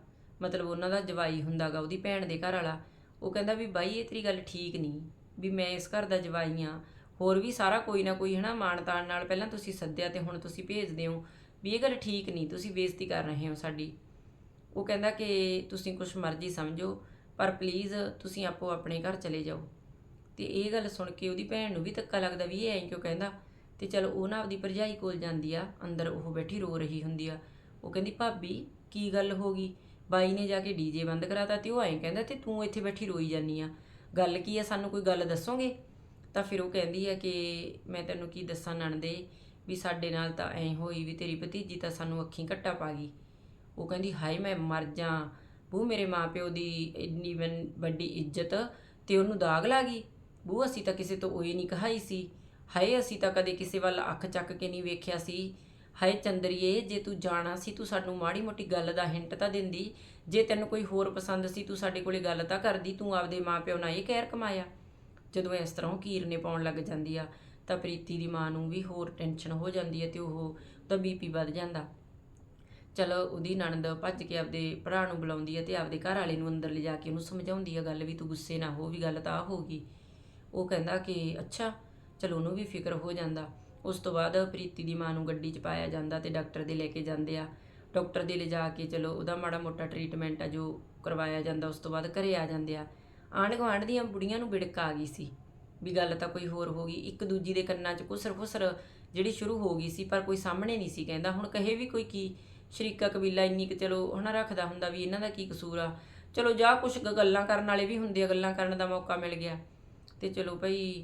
ਮਤਲਬ ਉਹਨਾਂ ਦਾ ਜਵਾਈ ਹੁੰਦਾਗਾ, ਉਹਦੀ ਭੈਣ ਦੇ ਘਰ ਵਾਲਾ, ਉਹ ਕਹਿੰਦਾ ਵੀ ਬਾਈ ਇਹ ਤੇਰੀ ਗੱਲ ਠੀਕ ਨਹੀਂ, ਵੀ ਮੈਂ ਇਸ ਘਰ ਦਾ ਜਵਾਈ ਆ ਹੋਰ ਵੀ ਸਾਰਾ ਕੋਈ ਨਾ ਕੋਈ ਹਨਾ ਮਾਣਤਾਣ ਨਾਲ ਪਹਿਲਾਂ ਤੁਸੀਂ ਸੱਦਿਆ ਤੇ ਹੁਣ ਤੁਸੀਂ ਭੇਜਦੇ ਹੋ ਵੀ ਇਹ ਗੱਲ ਠੀਕ ਨਹੀਂ, ਤੁਸੀਂ ਬੇਇੱਜ਼ਤੀ ਕਰ ਰਹੇ ਹੋ ਸਾਡੀ। ਉਹ ਕਹਿੰਦਾ ਕਿ ਤੁਸੀਂ ਕੁਛ ਮਰਜ਼ੀ ਸਮਝੋ, ਪਰ ਪਲੀਜ਼ ਤੁਸੀਂ ਆਪੋ ਆਪਣੇ ਘਰ ਚਲੇ ਜਾਓ। ਤੇ ਇਹ ਗੱਲ ਸੁਣ ਕੇ ਉਹਦੀ ਭੈਣ ਨੂੰ ਵੀ ਧੱਕਾ ਲੱਗਦਾ ਵੀ ਇਹ ਐਂ ਕਿਉਂ ਕਹਿੰਦਾ? ਤੇ ਚਲੋ ਉਹ ਨਾ ਆਪਦੀ ਭਰਜਾਈ ਕੋਲ ਜਾਂਦੀ ਆ, ਅੰਦਰ ਉਹ ਬੈਠੀ ਰੋ ਰਹੀ ਹੁੰਦੀ ਆ। ਉਹ ਕਹਿੰਦੀ, ਭਾਬੀ, ਕੀ ਗੱਲ ਹੋ ਗਈ? ਬਾਈ ਨੇ ਜਾ ਕੇ ਡੀਜੇ ਬੰਦ ਕਰਾਤਾ ਤੇ ਉਹ ਐਂ ਕਹਿੰਦਾ, ਤੇ ਤੂੰ ਇੱਥੇ ਬੈਠੀ ਰੋਈ ਜਾਨੀ ਆ। ਗੱਲ ਕੀ ਆ? ਸਾਨੂੰ ਕੋਈ ਗੱਲ ਦੱਸੋਗੇ? ਤਾਂ ਫਿਰ ਉਹ ਕਹਿੰਦੀ ਆ ਕਿ ਮੈਂ ਤੈਨੂੰ ਕੀ ਦੱਸਾਂ ਨਣਦੇ? ਵੀ ਸਾਡੇ ਨਾਲ ਤਾਂ ਐਂ ਹੋਈ ਵੀ ਤੇਰੀ ਭਤੀਜੀ ਤਾਂ ਸਾਨੂੰ ਅੱਖੀਂ ਘੱਟਾ ਪਾ ਗਈ। ਉਹ ਕਹਿੰਦੀ, ਹਾਏ, ਮੈਂ ਮਰ ਜਾ। ਬੂ, ਮੇਰੇ ਮਾਪਿਓ ਦੀ ਇੰਨੀ ਵਨ- ਵੱਡੀ ਇੱਜ਼ਤ ਤੇ ਉਹਨੂੰ ਦਾਗ ਲਾ ਗਈ? ਬੂ ਅਸੀਂ ਤਾਂ ਕਿਸੇ ਤੋਂ ਉਹੀ ਨਹੀਂ ਕਹਾਈ ਸੀ। ਹਾਏ, ਅਸੀਂ ਤਾਂ ਕਦੇ ਕਿਸੇ ਵੱਲ ਅੱਖ ਚੱਕ ਕੇ ਨਹੀਂ ਵੇਖਿਆ ਸੀ। ਹਾਏ ਚੰਦਰੀਏ, ਜੇ ਤੂੰ ਜਾਣਾ ਸੀ, ਤੂੰ ਸਾਨੂੰ ਮਾੜੀ ਮੋਟੀ ਗੱਲ ਦਾ ਹਿੰਟ ਤਾਂ ਦਿੰਦੀ। ਜੇ ਤੈਨੂੰ ਕੋਈ ਹੋਰ ਪਸੰਦ ਸੀ, ਤੂੰ ਸਾਡੇ ਕੋਲੇ ਗੱਲ ਤਾਂ ਕਰਦੀ। ਤੂੰ ਆਪਦੇ ਮਾਪਿਓ ਨਾਲ ਇਹ ਕਹਿਰ ਕਮਾਇਆ। ਜਦੋਂ ਇਸ ਤਰ੍ਹਾਂ ਕੀਰਨੇ ਪਾਉਣ ਲੱਗ ਜਾਂਦੀ ਆ, ਤਾਂ ਪ੍ਰੀਤੀ ਦੀ ਮਾਂ ਨੂੰ ਵੀ ਹੋਰ ਟੈਨਸ਼ਨ ਹੋ ਜਾਂਦੀ ਹੈ ਤੇ ਉਹ ਉਹਦਾ ਬੀਪੀ ਵੱਧ ਜਾਂਦਾ। ਚਲੋ, ਉਹਦੀ ਨਣਦ ਭੱਜ ਕੇ ਆਪਦੇ ਭਰਾ ਨੂੰ ਬੁਲਾਉਂਦੀ ਹੈ ਤੇ ਆਪਦੇ ਘਰ ਵਾਲੇ ਨੂੰ ਅੰਦਰ ਲਿਜਾ ਕੇ ਉਹਨੂੰ ਸਮਝਾਉਂਦੀ ਹੈ ਗੱਲ ਵੀ ਤੂੰ ਗੁੱਸੇ ਨਾ ਹੋ, ਵੀ ਗੱਲ ਤਾਂ ਆ ਹੋਗੀ ਉਹ ਕਹਿੰਦਾ ਕਿ ਅੱਛਾ, ਚਲੋ ਉਹਨੂੰ ਵੀ ਫਿਕਰ ਹੋ ਜਾਂਦਾ। ਉਸ ਤੋਂ ਬਾਅਦ ਪ੍ਰੀਤੀ ਦੀ ਮਾਂ ਨੂੰ ਗੱਡੀ 'ਚ ਪਾਇਆ ਜਾਂਦਾ ਤੇ ਡਾਕਟਰ ਦੇ ਲੈ ਕੇ ਜਾਂਦੇ ਆ। ਡਾਕਟਰ ਦੇ ਲਿਜਾ ਕੇ ਚਲੋ ਉਹਦਾ ਮਾੜਾ ਮੋਟਾ ਟ੍ਰੀਟਮੈਂਟ ਆ ਜੋ ਕਰਵਾਇਆ ਜਾਂਦਾ, ਉਸ ਤੋਂ ਬਾਅਦ ਘਰੇ ਆ ਜਾਂਦੇ ਆ। ਆਂਢ ਗੁਆਂਢ ਦੀਆਂ ਬੁੜੀਆਂ ਨੂੰ ਬਿੜਕ ਆ ਗਈ ਸੀ ਵੀ ਗੱਲ ਤਾਂ ਕੋਈ ਹੋਰ ਹੋ ਗਈ। ਇੱਕ ਦੂਜੀ ਦੇ ਕੰਨਾਂ 'ਚ ਕੁਸਰ ਫੁਸਰ ਜਿਹੜੀ ਸ਼ੁਰੂ ਹੋ ਗਈ ਸੀ, ਪਰ ਕੋਈ ਸਾਹਮਣੇ ਨਹੀਂ ਸੀ ਕਹਿੰਦਾ। ਹੁਣ ਕਹੇ ਵੀ ਕੋਈ ਕੀ? ਸ਼ਰੀਕਾ ਕਬੀਲਾ ਇੰਨੀ ਕਿ ਚਲੋ ਹਨਾ ਰੱਖਦਾ ਹੁੰਦਾ ਵੀ ਇਹਨਾਂ ਦਾ ਕੀ ਕਸੂਰ ਆ। ਚਲੋ ਜਾ ਕੁਝ ਗੱਲਾਂ ਕਰਨ ਵਾਲੇ ਵੀ ਹੁੰਦੇ ਆ, ਗੱਲਾਂ ਕਰਨ ਦਾ ਮੌਕਾ ਮਿਲ ਗਿਆ। ਤੇ ਚਲੋ ਭਈ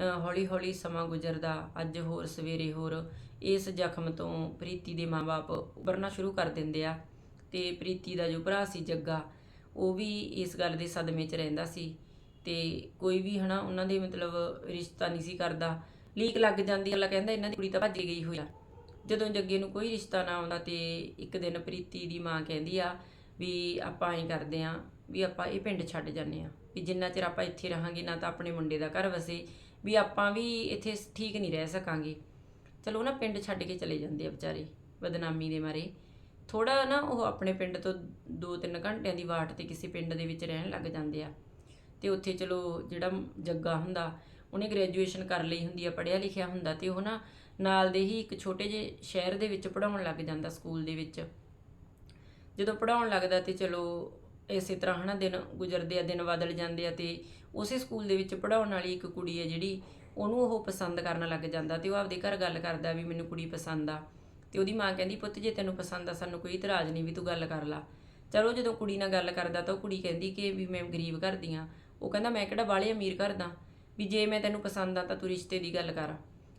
ਹੌਲੀ ਹੌਲੀ ਸਮਾਂ ਗੁਜ਼ਰਦਾ, ਅੱਜ ਹੋਰ ਸਵੇਰੇ ਹੋਰ। ਇਸ ਜ਼ਖਮ ਤੋਂ ਪ੍ਰੀਤੀ ਦੇ ਮਾਪੇ ਉੱਭਰਨਾ ਸ਼ੁਰੂ ਕਰ ਦਿੰਦੇ ਆ ਤੇ ਪ੍ਰੀਤੀ ਦਾ ਜੋ ਭਰਾ ਸੀ ਜੱਗਾ, ਉਹ ਵੀ ਇਸ ਗੱਲ ਦੇ ਸਦਮੇ 'ਚ ਰਹਿੰਦਾ ਸੀ ਤੇ ਕੋਈ ਵੀ ਹਨਾ, ਉਹਨਾਂ ਦੇ ਮਤਲਬ ਰਿਸ਼ਤਾ ਨਹੀਂ ਸੀ ਕਰਦਾ। ਲੀਕ ਲੱਗ ਜਾਂਦੀ ਅਗਲਾ ਕਹਿੰਦਾ ਇਹਨਾਂ ਦੀ ਕੁੜੀ ਤਾਂ ਭੱਜ ਗਈ ਹੋਈ ਆ। ਜਦੋਂ ਜੱਗੇ ਨੂੰ ਕੋਈ ਰਿਸ਼ਤਾ ਨਾ ਆਉਂਦਾ ਤੇ ਇੱਕ ਦਿਨ ਪ੍ਰੀਤੀ ਦੀ ਮਾਂ ਕਹਿੰਦੀ ਆ ਵੀ ਆਪਾਂ ਐਂ ਕਰਦੇ ਆ ਵੀ ਆਪਾਂ ਇਹ ਪਿੰਡ ਛੱਡ ਜਾਂਦੇ ਆ। ਵੀ ਜਿੰਨਾ ਚਿਰ ਆਪਾਂ ਇੱਥੇ ਰਹਾਂਗੇ, ਨਾ ਤਾਂ ਆਪਣੇ ਮੁੰਡੇ ਦਾ ਘਰ ਵਸੇ, ਵੀ ਆਪਾਂ ਵੀ ਇੱਥੇ ਠੀਕ ਨਹੀਂ ਰਹਿ ਸਕਾਂਗੇ। ਚਲੋ ਨਾ ਪਿੰਡ ਛੱਡ ਕੇ ਚਲੇ ਜਾਂਦੇ ਆ ਵਿਚਾਰੇ, ਬਦਨਾਮੀ ਦੇ ਮਾਰੇ। ਥੋੜਾ ਨਾ ਉਹ ਆਪਣੇ ਪਿੰਡ ਤੋਂ 2-3 ਘੰਟਿਆਂ ਦੀ ਵਾਟ ਤੇ ਕਿਸੇ ਪਿੰਡ ਦੇ ਵਿੱਚ ਰਹਿਣ ਲੱਗ ਜਾਂਦੇ ਆ। ਤੇ ਉੱਥੇ ਚਲੋ ਜਿਹੜਾ ਜੱਗਾ ਹੁੰਦਾ, ਉਹਨੇ ਗ੍ਰੈਜੂਏਸ਼ਨ ਕਰ ਲਈ ਹੁੰਦੀ ਆ, ਪੜ੍ਹਿਆ ਲਿਖਿਆ ਹੁੰਦਾ ਤੇ ਉਹ ਨਾ ਨਾਲ ਦੇ ਹੀ ਇੱਕ ਛੋਟੇ ਜਿਹੇ ਸ਼ਹਿਰ ਦੇ ਵਿੱਚ ਪੜਾਉਣ ਲੱਗ ਜਾਂਦਾ ਸਕੂਲ ਦੇ ਵਿੱਚ। ਜਦੋਂ ਪੜਾਉਣ ਲੱਗਦਾ ਤੇ ਚਲੋ ਇਸੇ ਤਰ੍ਹਾਂ ਹਨਾ, ਦਿਨ ਗੁਜ਼ਰਦੇ ਆ, ਦਿਨ ਬਦਲ ਜਾਂਦੇ ਆ ਤੇ ਉਸੇ ਸਕੂਲ ਦੇ ਵਿੱਚ ਪੜਾਉਣ ਵਾਲੀ ਇੱਕ ਕੁੜੀ ਹੈ ਜਿਹੜੀ, ਉਹਨੂੰ ਉਹ ਪਸੰਦ ਕਰਨ ਲੱਗ ਜਾਂਦਾ ਤੇ ਉਹ ਆਪਦੇ ਘਰ ਗੱਲ ਕਰਦਾ ਵੀ ਮੈਨੂੰ ਕੁੜੀ ਪਸੰਦ ਆ ਤੇ ਉਹਦੀ ਮਾਂ ਕਹਿੰਦੀ, ਪੁੱਤ, ਜੇ ਤੈਨੂੰ ਪਸੰਦ ਆ, ਸਾਨੂੰ ਕੋਈ ਇਤਰਾਜ਼ ਨਹੀਂ ਵੀ ਤੂੰ ਗੱਲ ਕਰ ਲਾ। ਚਲੋ, ਜਦੋਂ ਕੁੜੀ ਨਾਲ ਗੱਲ ਕਰਦਾ ਤਾਂ ਉਹ ਕੁੜੀ ਕਹਿੰਦੀ ਕਿ ਵੀ ਮੈਂ ਗਰੀਬ ਘਰ ਦੀ ਆ। ਉਹ ਕਹਿੰਦਾ, ਮੈਂ ਕਿਹੜਾ ਬਾਲੇ ਅਮੀਰ ਘਰ ਦਾ? ਵੀ ਜੇ ਮੈਂ ਤੈਨੂੰ ਪਸੰਦ ਆ ਤਾਂ ਤੂੰ ਰਿਸ਼ਤੇ ਦੀ ਗੱਲ ਕਰ।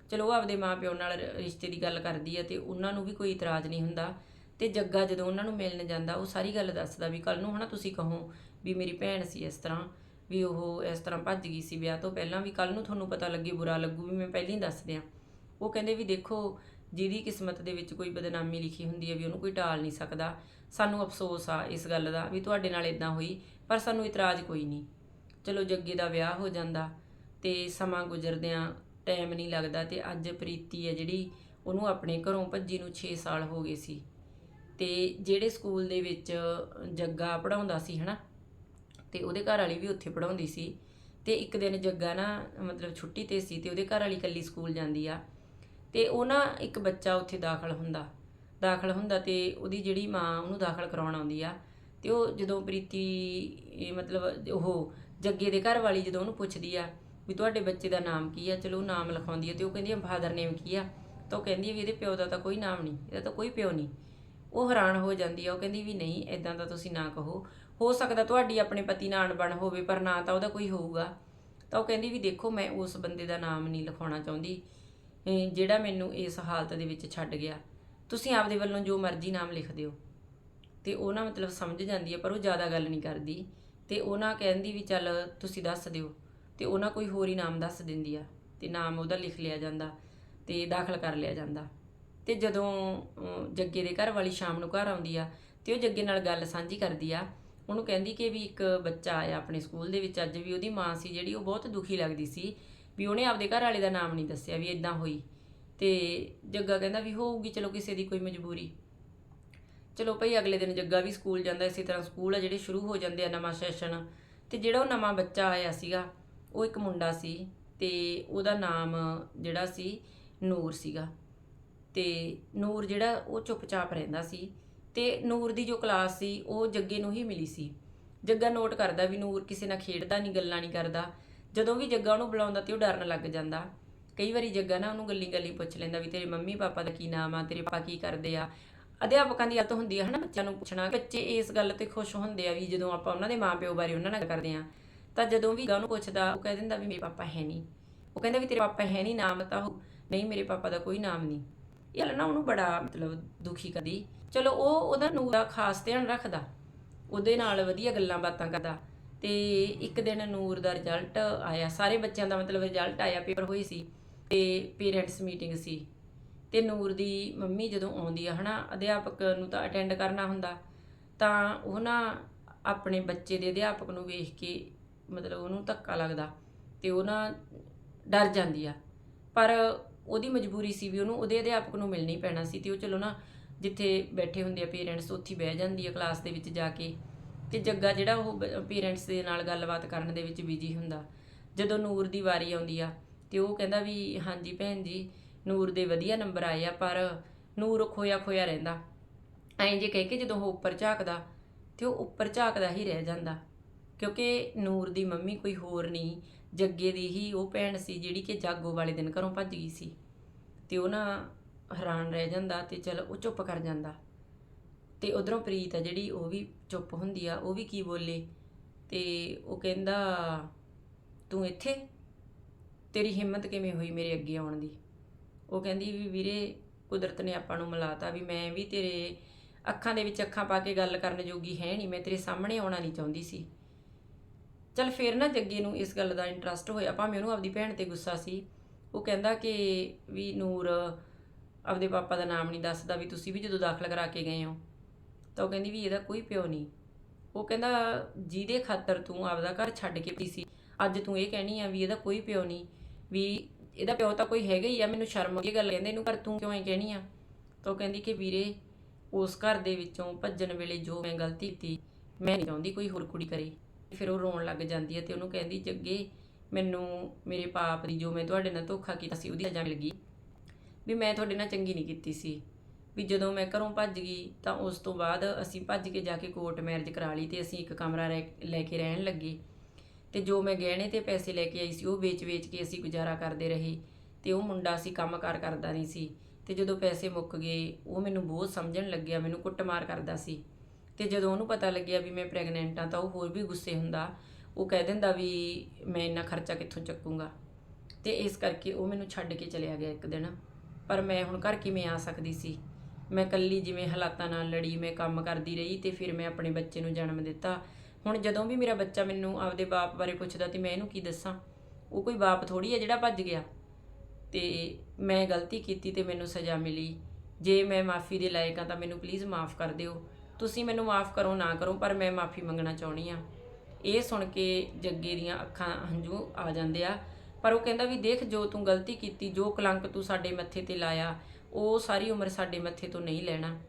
ਚਲੋ, ਉਹ ਆਪਦੇ ਮਾਪਿਓ ਨਾਲ ਰਿਸ਼ਤੇ ਦੀ ਗੱਲ ਕਰਦੀ ਆ ਤੇ ਉਹਨਾਂ ਨੂੰ ਵੀ ਕੋਈ ਇਤਰਾਜ਼ ਨਹੀਂ ਹੁੰਦਾ। ਤੇ ਜੱਗਾ ਜਦੋਂ ਉਹਨਾਂ ਨੂੰ ਮਿਲਣ ਜਾਂਦਾ, ਉਹ ਸਾਰੀ ਗੱਲ ਦੱਸਦਾ ਵੀ ਕੱਲ ਨੂੰ ਹਨਾ ਤੁਸੀਂ ਕਹੋ ਵੀ ਮੇਰੀ ਭੈਣ ਸੀ ਇਸ ਤਰ੍ਹਾਂ, ਵੀ ਉਹ ਇਸ ਤਰ੍ਹਾਂ ਭੱਜ ਗਈ ਸੀ ਵਿਆਹ ਤੋਂ ਪਹਿਲਾਂ ਵੀ ਕੱਲ ਨੂੰ ਤੁਹਾਨੂੰ ਪਤਾ ਲੱਗੇ ਬੁਰਾ ਲੱਗੂ ਵੀ ਮੈਂ ਪਹਿਲਾਂ ਹੀ ਦੱਸ ਦਿਆਂ। ਉਹ ਕਹਿੰਦੇ ਵੀ ਦੇਖੋ, ਜਿਹਦੀ ਕਿਸਮਤ ਦੇ ਵਿੱਚ ਕੋਈ ਬਦਨਾਮੀ ਲਿਖੀ ਹੁੰਦੀ ਹੈ ਵੀ ਉਹਨੂੰ ਕੋਈ ਟਾਲ ਨਹੀਂ ਸਕਦਾ, ਸਾਨੂੰ ਅਫਸੋਸ ਆ ਇਸ ਗੱਲ ਦਾ ਵੀ ਤੁਹਾਡੇ ਨਾਲ ਇਦਾਂ ਹੋਈ, ਪਰ ਸਾਨੂੰ ਇਤਰਾਜ਼ ਕੋਈ ਨਹੀਂ। ਚਲੋ ਜੱਗੇ ਦਾ ਵਿਆਹ ਹੋ ਜਾਂਦਾ ਤੇ ਸਮਾਂ ਗੁਜ਼ਰਦਿਆਂ ਟਾਈਮ ਨਹੀਂ ਲੱਗਦਾ ਤੇ ਅੱਜ ਪ੍ਰੀਤੀ ਹੈ ਜਿਹੜੀ, ਉਹਨੂੰ ਆਪਣੇ ਘਰੋਂ ਭੱਜੀ ਨੂੰ 6 ਸਾਲ ਹੋ ਗਏ ਸੀ। ਤੇ ਜਿਹੜੇ ਸਕੂਲ ਦੇ ਵਿੱਚ ਜੱਗਾ ਪੜਾਉਂਦਾ ਸੀ, ਹਨਾ? ਤੇ ਉਹਦੇ ਘਰ ਵਾਲੀ ਵੀ ਉੱਥੇ ਪੜਾਉਂਦੀ ਸੀ। ਤੇ ਇੱਕ ਦਿਨ ਜੱਗਾ ਨਾ, ਮਤਲਬ ਛੁੱਟੀ ਤੇ ਸੀ ਤੇ ਉਹਦੇ ਘਰ ਵਾਲੀ ਇਕੱਲੀ ਸਕੂਲ ਜਾਂਦੀ ਆ। ਤੇ ਉਹ ਨਾ ਇੱਕ ਬੱਚਾ ਉੱਥੇ ਦਾਖਲ ਹੁੰਦਾ। ਦਾਖਲ ਹੁੰਦਾ ਤੇ ਉਹਦੀ ਜਿਹੜੀ ਮਾਂ ਉਹਨੂੰ ਦਾਖਲ ਕਰਾਉਣ ਆਉਂਦੀ ਆ। ਤੇ ਉਹ ਜਦੋਂ ਪ੍ਰੀਤੀ ਮਤਲਬ ਉਹ ਜੱਗੇ ਦੇ ਘਰ ਵਾਲੀ ਜਦੋਂ ਉਹਨੂੰ ਪੁੱਛਦੀ ਆ ਵੀ ਤੁਹਾਡੇ ਬੱਚੇ ਦਾ ਨਾਮ ਕੀ ਆ? ਚਲੋ ਉਹ ਨਾਮ ਲਿਖਾਉਂਦੀ ਆ ਤੇ ਉਹ ਕਹਿੰਦੀ ਆ ਫਾਦਰ ਨੇਮ ਕੀ ਆ? ਤਾਂ ਉਹ ਕਹਿੰਦੀ ਆ ਵੀ ਇਹਦੇ ਪਿਓ ਦਾ ਤਾਂ ਕੋਈ ਨਾਮ ਨਹੀਂ, ਇਹਦਾ ਤਾਂ ਕੋਈ ਪਿਓ ਨਹੀਂ। ਉਹ ਹੈਰਾਨ ਹੋ ਜਾਂਦੀ ਆ, ਉਹ ਕਹਿੰਦੀ ਵੀ ਨਹੀਂ ਐਦਾਂ ਦਾ ਤੁਸੀਂ ਨਾ ਕਹੋ। ਹੋ ਸਕਦਾ ਤੁਹਾਡੀ ਆਪਣੇ ਪਤੀ ਨਾਲ ਅਣਬਣ ਹੋਵੇ, ਪਰ ਨਾ ਤਾਂ ਉਹਦਾ ਕੋਈ ਹੋਊਗਾ। ਤਾਂ ਉਹ ਕਹਿੰਦੀ ਵੀ ਦੇਖੋ, ਮੈਂ ਉਸ ਬੰਦੇ ਦਾ ਨਾਮ ਨਹੀਂ ਲਿਖਾਉਣਾ ਚਾਹੁੰਦੀ। ਜਿਹੜਾ ਮੈਨੂੰ ਇਸ ਹਾਲਤ ਦੇ ਵਿੱਚ ਛੱਡ ਗਿਆ। ਤੁਸੀਂ ਆਪਦੇ ਵੱਲੋਂ ਜੋ ਮਰਜ਼ੀ ਨਾਮ ਲਿਖ ਦਿਓ। ਤੇ ਉਹ ਨਾ ਮਤਲਬ ਸਮਝ ਜਾਂਦੀ ਹੈ ਪਰ ਉਹ ਜ਼ਿਆਦਾ ਗੱਲ ਨਹੀਂ ਕਰਦੀ। ਤੇ ਉਹ ਨਾ ਕਹਿੰਦੀ ਵੀ ਚੱਲ ਤੁਸੀਂ ਦੱਸ ਦਿਓ। ਤੇ ਉਹ ਨਾ ਕੋਈ ਹੋਰ ਹੀ ਨਾਮ ਦੱਸ ਦਿੰਦੀ ਆ। ਤੇ ਨਾਮ ਉਹਦਾ ਲਿਖ ਲਿਆ ਜਾਂਦਾ ਤੇ ਦਾਖਲ ਕਰ ਲਿਆ ਜਾਂਦਾ। ਤੇ ਜਦੋਂ ਜੱਗੇ ਦੇ ਘਰ ਵਾਲੀ ਸ਼ਾਮ ਨੂੰ ਘਰ ਆਉਂਦੀ ਆ, ਤੇ ਉਹ ਜੱਗੇ ਨਾਲ ਗੱਲ ਸਾਂਝੀ ਕਰਦੀ ਆ, ਉਹਨੂੰ ਕਹਿੰਦੀ ਕਿ ਵੀ ਇੱਕ ਬੱਚਾ ਆਇਆ ਆਪਣੇ ਸਕੂਲ ਦੇ ਵਿੱਚ, ਅੱਜ ਵੀ ਉਹਦੀ ਮਾਂ ਸੀ ਜਿਹੜੀ, ਉਹ ਬਹੁਤ ਦੁਖੀ ਲੱਗਦੀ ਸੀ, ਵੀ ਉਹਨੇ ਆਪਦੇ ਘਰ ਵਾਲੇ ਦਾ ਨਾਮ ਨਹੀਂ ਦੱਸਿਆ, ਵੀ ਇਦਾਂ ਹੋਈ। ਤੇ ਜੱਗਾ ਕਹਿੰਦਾ ਵੀ ਹੋਊਗੀ, ਚਲੋ ਕਿਸੇ ਦੀ ਕੋਈ ਮਜਬੂਰੀ। ਚਲੋ ਭਈ ਅਗਲੇ ਦਿਨ ਜੱਗਾ ਵੀ ਸਕੂਲ ਜਾਂਦਾ, ਇਸੇ ਤਰ੍ਹਾਂ ਸਕੂਲ ਆ ਜਿਹੜੇ ਸ਼ੁਰੂ ਹੋ ਜਾਂਦੇ ਆ ਨਵਾਂ ਸੈਸ਼ਨ। ਤੇ ਜਿਹੜਾ ਉਹ ਨਵਾਂ ਬੱਚਾ ਆਇਆ ਸੀਗਾ, ਉਹ ਇੱਕ ਮੁੰਡਾ ਸੀ, ਤੇ ਉਹਦਾ ਨਾਮ ਜਿਹੜਾ ਸੀ ਨੂਰ ਸੀਗਾ। ਤੇ ਨੂਰ ਜਿਹੜਾ ਉਹ ਚੁੱਪਚਾਪ ਰਹਿੰਦਾ ਸੀ ਤੇ ਨੂਰ ਦੀ ਜੋ ਕਲਾਸ ਸੀ, ਉਹ ਜੱਗੇ ਨੂੰ ਹੀ ਮਿਲੀ ਸੀ। ਜੱਗਾ ਨੋਟ ਕਰਦਾ ਵੀ ਨੂਰ ਕਿਸੇ ਨਾਲ ਖੇਡਦਾ ਨਹੀਂ ਗੱਲਾਂ ਨਹੀਂ ਕਰਦਾ। ਜਦੋਂ ਵੀ ਜੱਗਾ ਉਹਨੂੰ ਬੁਲਾਉਂਦਾ ਤੇ ਉਹ ਡਰਨ ਲੱਗ ਜਾਂਦਾ। ਕਈ ਵਾਰੀ ਜੱਗਾ ਨਾ ਉਹਨੂੰ ਗੱਲੀ ਗੱਲੀ ਪੁੱਛ ਲੈਂਦਾ ਵੀ ਤੇਰੇ ਮੰਮੀ ਪਾਪਾ ਦਾ ਕੀ ਨਾਮ ਆ, ਤੇਰੇ ਪਾਪਾ ਕੀ ਕਰਦੇ ਆ। ਅਧਿਆਪਕਾਂ ਦੀ ਆਦਤ ਹੁੰਦੀ ਆ ਹਨਾ ਬੱਚਿਆਂ ਨੂੰ ਪੁੱਛਣਾ ਬੱਚੇ ਇਸ ਗੱਲ ਤੇ ਖੁਸ਼ ਹੁੰਦੇ ਆ ਵੀ ਜਦੋਂ ਆਪਾਂ ਉਹਨਾਂ ਦੇ ਮਾਪਿਓ ਬਾਰੇ ਉਹਨਾਂ ਨਾਲ ਕਰਦੇ ਆ, ਤਾਂ ਜਦੋਂ ਵੀ ਗਾ ਉਹਨੂੰ ਪੁੱਛਦਾ, ਉਹ ਕਹਿ ਦਿੰਦਾ ਵੀ ਮੇਰੇ ਪਾਪਾ ਹੈ ਨਹੀਂ ਉਹ ਕਹਿੰਦਾ ਵੀ ਤੇਰੇ ਪਾਪਾ ਹੈ ਨਹੀਂ ਨਾਮ, ਤਾਂ ਉਹ, ਨਹੀਂ, ਮੇਰੇ ਪਾਪਾ ਦਾ ਕੋਈ ਨਾਮ ਨਹੀਂ ਇਹ ਗੱਲ ਨਾ ਉਹਨੂੰ ਬੜਾ ਮਤਲਬ ਦੁਖੀ ਕਰਦੀ। ਚਲੋ ਉਹ ਉਹਦਾ ਨੂਰ ਦਾ ਖਾਸ ਧਿਆਨ ਰੱਖਦਾ। ਉਹਦੇ ਨਾਲ ਵਧੀਆ ਗੱਲਾਂ ਬਾਤਾਂ ਕਰਦਾ। ਤੇ ਇੱਕ ਦਿਨ ਨੂਰ ਦਾ ਰਿਜ਼ਲਟ ਆਇਆ। ਸਾਰੇ ਬੱਚਿਆਂ ਦਾ ਮਤਲਬ ਰਿਜ਼ਲਟ ਆਇਆ, ਪੇਪਰ ਹੋਈ ਸੀ ਤੇ ਪੇਰੈਂਟਸ ਮੀਟਿੰਗ ਸੀ। ਤੇ ਨੂਰ ਦੀ ਮੰਮੀ ਜਦੋਂ ਆਉਂਦੀ ਆ, ਹਨਾ, ਅਧਿਆਪਕ ਨੂੰ ਤਾਂ ਅਟੈਂਡ ਕਰਨਾ ਹੁੰਦਾ। ਤਾਂ ਉਹ ਨਾ ਆਪਣੇ ਬੱਚੇ ਦੇ ਅਧਿਆਪਕ ਨੂੰ ਵੇਖ ਕੇ ਮਤਲਬ ਉਹਨੂੰ ਧੱਕਾ ਲੱਗਦਾ ਤੇ ਉਹ ਨਾ ਡਰ ਜਾਂਦੀ ਆ। ਪਰ ਉਹਦੀ ਮਜਬੂਰੀ ਸੀ ਵੀ ਉਹਨੂੰ ਉਹਦੇ ਅਧਿਆਪਕ ਨੂੰ ਮਿਲਣੀ ਪੈਣਾ ਸੀ ਤੇ ਉਹ ਚਲੋ ਨਾ ਜਿੱਥੇ ਬੈਠੇ ਹੁੰਦੇ ਆ ਪੇਰੈਂਟਸ ਉੱਥੇ ਬਹਿ ਜਾਂਦੀ ਆ ਕਲਾਸ ਦੇ ਵਿੱਚ ਜਾ ਕੇ ਤੇ ਜੱਗਾ ਜਿਹੜਾ ਉਹ ਪੇਰੈਂਟਸ ਦੇ ਨਾਲ ਗੱਲਬਾਤ ਕਰਨ ਦੇ ਵਿੱਚ ਬਿਜ਼ੀ ਹੁੰਦਾ। ਜਦੋਂ ਨੂਰ ਦੀ ਵਾਰੀ ਆਉਂਦੀ ਆ ਤੇ ਉਹ ਕਹਿੰਦਾ ਵੀ ਹਾਂਜੀ ਭੈਣ ਜੀ, ਨੂਰ ਦੇ ਵਧੀਆ ਨੰਬਰ ਆਏ ਆ ਪਰ ਨੂਰ ਖੋਇਆ ਖੋਇਆ ਰਹਿੰਦਾ। ਐਂ ਜੇ ਕਹਿ ਕੇ ਜਦੋਂ ਉਹ ਉੱਪਰ ਝਾਕਦਾ ਤੇ ਉਹ ਉੱਪਰ ਝਾਕਦਾ ਹੀ ਰਹਿ ਜਾਂਦਾ ਕਿਉਂਕਿ ਨੂਰ ਦੀ ਮੰਮੀ ਕੋਈ ਹੋਰ ਨਹੀਂ ਜੱਗੇ ਦੀ ਹੀ ਉਹ ਭੈਣ ਸੀ ਜਿਹੜੀ ਕਿ ਜਾਗੋ ਵਾਲੇ ਦਿਨ ਘਰੋਂ ਭੱਜ ਗਈ ਸੀ। ਤੇ ਉਹ ਨਾ ਹੈਰਾਨ ਰਹਿ ਜਾਂਦਾ ਤੇ ਚਲ ਉਹ ਚੁੱਪ ਕਰ ਜਾਂਦਾ। ਤੇ ਉਧਰੋਂ ਪ੍ਰੀਤ ਆ ਜਿਹੜੀ ਉਹ ਵੀ ਚੁੱਪ ਹੁੰਦੀ ਆ, ਉਹ ਵੀ ਕੀ ਬੋਲੇ? ਤੇ ਉਹ ਕਹਿੰਦਾ, ਤੂੰ ਇੱਥੇ? ਤੇਰੀ ਹਿੰਮਤ ਕਿਵੇਂ ਹੋਈ ਮੇਰੇ ਅੱਗੇ ਆਉਣ ਦੀ? ਉਹ ਕਹਿੰਦੀ ਵੀ ਵੀਰੇ, ਕੁਦਰਤ ਨੇ ਆਪਾਂ ਨੂੰ ਮਿਲਾਤਾ ਵੀ ਮੈਂ ਵੀ ਤੇਰੇ ਅੱਖਾਂ ਦੇ ਵਿੱਚ ਅੱਖਾਂ ਪਾ ਕੇ ਗੱਲ ਕਰਨ ਜੋਗੀ ਹੈ ਨਹੀਂ, ਮੈਂ ਤੇਰੇ ਸਾਹਮਣੇ ਆਉਣਾ ਨਹੀਂ ਚਾਹੁੰਦੀ ਸੀ। ਚਲ ਫਿਰ ਨਾ ਜੱਗੇ ਨੂੰ ਇਸ ਗੱਲ ਦਾ ਇੰਟਰਸਟ ਹੋਇਆ, ਭਾਵੇਂ ਉਹਨੂੰ ਆਪਦੀ ਭੈਣ ਤੇ ਗੁੱਸਾ ਸੀ। ਉਹ ਕਹਿੰਦਾ ਕਿ ਵੀ ਨੂਰ, ਆਪਦੇ ਪਾਪਾ ਦਾ ਨਾਮ ਨਹੀਂ ਦੱਸਦਾ ਵੀ ਤੁਸੀਂ ਵੀ ਜਦੋਂ ਦਾਖਲ ਕਰਾ ਕੇ ਗਏ ਹੋ। ਤਾਂ ਉਹ ਕਹਿੰਦੀ ਵੀ ਇਹਦਾ ਕੋਈ ਪਿਓ ਨਹੀਂ। ਉਹ ਕਹਿੰਦਾ, ਜਿਹਦੇ ਖਾਤਰ ਤੂੰ ਆਪਦਾ ਘਰ ਛੱਡ ਕੇ ਪਈ ਸੀ, ਅੱਜ ਤੂੰ ਇਹ ਕਹਿਣੀ ਆ ਵੀ ਇਹਦਾ ਕੋਈ ਪਿਓ ਨਹੀਂ। ਵੀ ਇਹਦਾ ਪਿਓ ਤਾਂ ਕੋਈ ਹੈਗਾ ਹੀ ਆ, ਮੈਨੂੰ ਸ਼ਰਮ ਆਉਂਦੀ ਗੱਲ ਕਹਿੰਦੇ ਇਹਨੂੰ ਪਰ ਤੂੰ ਕਿਉਂ ਐ ਕਹਿਣੀ ਆ? ਤਾਂ ਉਹ ਕਹਿੰਦੀ ਕਿ ਵੀਰੇ, ਉਸ ਘਰ ਦੇ ਵਿੱਚੋਂ ਭੱਜਣ ਵੇਲੇ ਜੋ ਮੈਂ ਗਲਤੀ ਕੀਤੀ, ਮੈਂ ਨਹੀਂ ਚਾਹੁੰਦੀ ਕੋਈ ਹੋਰ ਕੁੜੀ ਕਰੇ। ਫਿਰ ਉਹ ਰੋਣ ਲੱਗ ਜਾਂਦੀ ਹੈ ਤੇ ਉਹਨੂੰ ਕਹਿੰਦੀ, ਜੱਗੇ, ਮੈਨੂੰ ਮੇਰੇ ਪਾਪ ਦੀ ਜੋ ਮੈਂ ਤੁਹਾਡੇ ਨਾਲ ਧੋਖਾ ਕੀਤਾ ਸੀ, ਉਹਦੀ ਸਜ਼ਾ ਮਿਲ ਗਈ। ਵੀ ਮੈਂ ਤੁਹਾਡੇ ਨਾਲ ਚੰਗੀ ਨਹੀਂ ਕੀਤੀ ਸੀ। ਵੀ ਜਦੋਂ ਮੈਂ ਘਰੋਂ ਭੱਜ ਗਈ, ਤਾਂ ਉਸ ਤੋਂ ਬਾਅਦ ਅਸੀਂ ਭੱਜ ਕੇ ਜਾ ਕੇ ਕੋਰਟ ਮੈਰਿਜ ਕਰਾ ਲਈ ਤੇ ਅਸੀਂ ਇੱਕ ਕਮਰਾ ਰਹਿ- ਲੈ ਕੇ ਰਹਿਣ ਲੱਗੇ। ਤੇ ਜੋ ਮੈਂ ਗਹਿਣੇ ਤੇ ਪੈਸੇ ਲੈ ਕੇ ਆਈ ਸੀ, ਉਹ ਵੇਚ-ਵੇਚ ਕੇ ਅਸੀਂ ਗੁਜ਼ਾਰਾ ਕਰਦੇ ਰਹੇ। ਤੇ ਉਹ ਮੁੰਡਾ ਸੀ, ਕੰਮਕਾਰ ਕਰਦਾ ਨਹੀਂ ਸੀ। ਤੇ ਜਦੋਂ ਪੈਸੇ ਮੁੱਕ ਗਏ, ਉਹ ਮੈਨੂੰ ਬਹੁਤ ਸਮਝਣ ਲੱਗਿਆ, ਮੈਨੂੰ ਕੁੱਟਮਾਰ ਕਰਦਾ ਸੀ। ਤੇ ਜਦੋਂ ਉਹਨੂੰ ਪਤਾ ਲੱਗਿਆ ਵੀ ਮੈਂ ਪ੍ਰੈਗਨੈਂਟ ਆ ਤਾਂ ਉਹ ਹੋਰ ਵੀ ਗੁੱਸੇ ਹੁੰਦਾ, ਉਹ ਕਹਿ ਦਿੰਦਾ ਵੀ ਮੈਂ ਇੰਨਾ ਖਰਚਾ ਕਿੱਥੋਂ ਚੱਕੂੰਗਾ? ਤੇ ਇਸ ਕਰਕੇ ਉਹ ਮੈਨੂੰ ਛੱਡ ਕੇ ਚਲਿਆ ਗਿਆ ਇੱਕ ਦਿਨ। ਪਰ ਮੈਂ ਹੁਣ ਘਰ ਕਿਵੇਂ ਆ ਸਕਦੀ ਸੀ? ਮੈਂ ਕੱਲੀ ਜਿਵੇਂ ਹਾਲਾਤਾਂ ਨਾਲ ਲੜੀ, ਮੈਂ ਕੰਮ ਕਰਦੀ ਰਹੀ ਤੇ ਫਿਰ ਮੈਂ ਆਪਣੇ ਬੱਚੇ ਨੂੰ ਜਨਮ ਦਿੱਤਾ। ਹੁਣ ਜਦੋਂ ਵੀ ਮੇਰਾ ਬੱਚਾ ਮੈਨੂੰ ਆਪਦੇ ਬਾਪ ਬਾਰੇ ਪੁੱਛਦਾ ਤੇ ਮੈਂ ਇਹਨੂੰ ਕੀ ਦੱਸਾਂ? ਉਹ ਕੋਈ ਬਾਪ ਥੋੜੀ ਹੈ ਜਿਹੜਾ ਭੱਜ ਗਿਆ। ਤੇ ਮੈਂ ਗਲਤੀ ਕੀਤੀ ਤੇ ਮੈਨੂੰ ਸਜ਼ਾ ਮਿਲੀ। ਜੇ ਮੈਂ ਮਾਫੀ ਦੇ ਲਾਇਕ ਹਾਂ ਤਾਂ ਮੈਨੂੰ ਪਲੀਜ਼ ਮਾਫ ਕਰ ਦਿਓ। ਤੁਸੀਂ ਮੈਨੂੰ ਮਾਫ ਕਰੋ, ਨਾ ਕਰੋ, ਪਰ ਮੈਂ ਮਾਫੀ ਮੰਗਣਾ ਚਾਹੁੰਦੀ ਆ ਇਹ ਸੁਣ ਕੇ ਜੱਗੇ ਦੀਆਂ ਅੱਖਾਂ ਹੰਝੂ ਆ ਜਾਂਦੇ ਆ। ਪਰ ਉਹ ਕਹਿੰਦਾ ਵੀ ਦੇਖ, ਜੋ ਤੂੰ ਗਲਤੀ ਕੀਤੀ, ਜੋ ਕਲੰਕ ਤੂੰ ਸਾਡੇ ਮੱਥੇ ਤੇ ਲਾਇਆ, ਉਹ ਸਾਰੀ ਉਮਰ ਸਾਡੇ ਮੱਥੇ ਤੋਂ ਨਹੀਂ ਲੈਣਾ।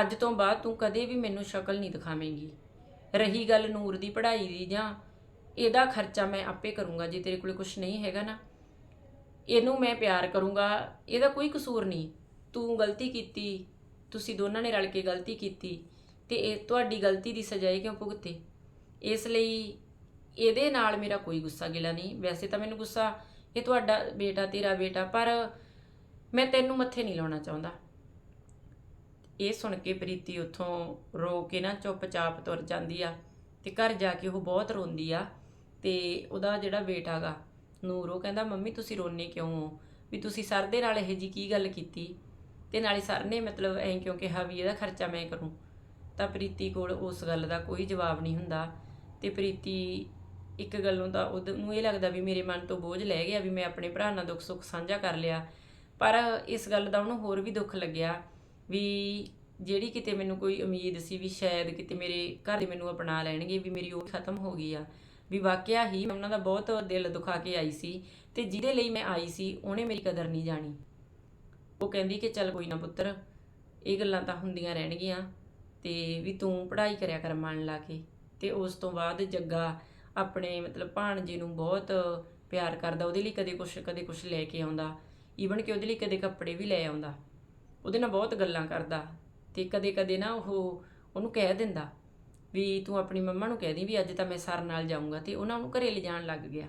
ਅੱਜ ਤੋਂ ਬਾਅਦ ਤੂੰ ਕਦੇ ਵੀ ਮੈਨੂੰ ਸ਼ਕਲ ਨਹੀਂ ਦਿਖਾਵੇਂਗੀ। ਰਹੀ ਗੱਲ ਨੂਰ ਦੀ ਪੜ੍ਹਾਈ ਦੀ ਜਾਂ ਇਹਦਾ ਖਰਚਾ ਮੈਂ ਆਪੇ ਕਰੂੰਗਾ, ਜੇ ਤੇਰੇ ਕੋਲੇ ਕੁਝ ਨਹੀਂ ਹੈਗਾ ਨਾ। ਇਹਨੂੰ ਮੈਂ ਪਿਆਰ ਕਰੂੰਗਾ, ਇਹਦਾ ਕੋਈ ਕਸੂਰ ਨਹੀਂ। ਤੂੰ ਗਲਤੀ ਕੀਤੀ ਤੁਸੀਂ ਦੋਨਾਂ ਨੇ ਰਲ ਕੇ ਗਲਤੀ ਕੀਤੀ ਤੇ ਇਹ ਤੁਹਾਡੀ ਗਲਤੀ ਦੀ ਸਜ਼ਾ ਇਹ ਕਿਉਂ ਭੁਗਤੇ? ਇਸ ਲਈ ਇਹਦੇ ਨਾਲ ਮੇਰਾ ਕੋਈ ਗੁੱਸਾ ਗਿਲਾ ਨਹੀਂ। ਵੈਸੇ ਤਾਂ ਮੈਨੂੰ ਗੁੱਸਾ ਇਹ ਤੁਹਾਡਾ ਬੇਟਾ, ਤੇਰਾ ਬੇਟਾ, ਪਰ ਮੈਂ ਤੈਨੂੰ ਮੱਥੇ ਨਹੀਂ ਲਾਉਣਾ ਚਾਹੁੰਦਾ। ਇਹ ਸੁਣ ਕੇ ਪ੍ਰੀਤੀ ਉੱਥੋਂ ਰੋ ਕੇ ਨਾ ਚੁੱਪਚਾਪ ਤੁਰ ਜਾਂਦੀ ਆ ਤੇ ਘਰ ਜਾ ਕੇ ਉਹ ਬਹੁਤ ਰੋਂਦੀ ਆ ਤੇ ਉਹਦਾ ਜਿਹੜਾ ਬੇਟਾ ਗਾ ਨੂਰ, ਉਹ ਕਹਿੰਦਾ, ਮੰਮੀ, ਤੁਸੀਂ ਰੋਨੇ ਕਿਉਂ ਹੋ? ਵੀ ਤੁਸੀਂ ਸਰ ਦੇ ਨਾਲ ਇਹ ਜੀ ਕੀ ਗੱਲ ਕੀਤੀ? ਤੇ ਨਾਲੇ ਸਰ ਨੇ ਮਤਲਬ ਐਂ ਕਿਉਂ ਕਿਹਾ ਵੀ ਇਹਦਾ ਖਰਚਾ ਮੈਂ ਕਰੂੰ। ਤਾਂ ਪ੍ਰੀਤੀ ਕੋਲ ਉਸ ਗੱਲ ਦਾ ਕੋਈ ਜਵਾਬ ਨਹੀਂ ਹੁੰਦਾ। ਤੇ ਪ੍ਰੀਤੀ ਇੱਕ ਗੱਲੋਂ ਤਾਂ ਉਹਨੂੰ ਇਹ ਲੱਗਦਾ ਵੀ ਮੇਰੇ ਮਨ ਤੋਂ ਬੋਝ ਲੈ ਗਿਆ ਵੀ ਮੈਂ ਆਪਣੇ ਭਰਾ ਨਾਲ ਦੁੱਖ ਸੁੱਖ ਸਾਂਝਾ ਕਰ ਲਿਆ। ਪਰ ਇਸ ਗੱਲ ਦਾ ਉਹਨੂੰ ਹੋਰ ਵੀ ਦੁੱਖ ਲੱਗਿਆ ਵੀ ਜਿਹੜੀ ਕਿਤੇ ਮੈਨੂੰ ਕੋਈ ਉਮੀਦ ਸੀ ਵੀ ਸ਼ਾਇਦ ਕਿਤੇ ਮੇਰੇ ਘਰ ਦੇ ਮੈਨੂੰ ਅਪਣਾ ਲੈਣਗੇ ਵੀ ਮੇਰੀ ਉਹ ਖਤਮ ਹੋ ਗਈ ਆ। ਵੀ ਵਾਕਿਆ ਹੀ ਮੈਂ ਉਹਨਾਂ ਦਾ ਬਹੁਤ ਦਿਲ ਦੁਖਾ ਕੇ ਆਈ ਸੀ ਤੇ ਜਿਹਦੇ ਲਈ ਮੈਂ ਆਈ ਸੀ ਉਹਨੇ ਮੇਰੀ ਕਦਰ ਨਹੀਂ ਜਾਣੀ। ਉਹ ਕਹਿੰਦੀ ਕਿ ਚੱਲ ਕੋਈ ਨਾ ਪੁੱਤਰ, ਇਹ ਗੱਲਾਂ ਤਾਂ ਹੁੰਦੀਆਂ ਰਹਿਣਗੀਆਂ ਤੇ ਵੀ ਤੂੰ ਪੜ੍ਹਾਈ ਕਰਿਆ ਕਰ ਮਨ ਲਾ ਕੇ ਤੇ ਉਸ ਤੋਂ ਬਾਅਦ ਜੱਗਾ ਆਪਣੇ ਮਤਲਬ ਭਾਣਜੇ ਨੂੰ ਬਹੁਤ ਪਿਆਰ ਕਰਦਾ, ਉਹਦੇ ਲਈ ਕਦੇ ਕੁਛ ਕਦੇ ਕੁਛ ਲੈ ਕੇ ਆਉਂਦਾ ਈਵਨ ਕਿ ਉਹਦੇ ਲਈ ਕਦੇ ਕੱਪੜੇ ਵੀ ਲੈ ਆਉਂਦਾ, ਉਹਦੇ ਨਾਲ ਬਹੁਤ ਗੱਲਾਂ ਕਰਦਾ ਤੇ ਕਦੇ ਕਦੇ ਨਾ ਉਹ ਉਹਨੂੰ ਕਹਿ ਦਿੰਦਾ ਵੀ ਤੂੰ ਆਪਣੀ ਮੰਮਾ ਨੂੰ ਕਹਿ ਦੀ ਵੀ ਅੱਜ ਤਾਂ ਮੈਂ ਸਰ ਨਾਲ ਜਾਊਂਗਾ ਤੇ ਉਹਨਾਂ ਨੂੰ ਘਰੇ ਲਿਜਾਣ ਲੱਗ ਗਿਆ।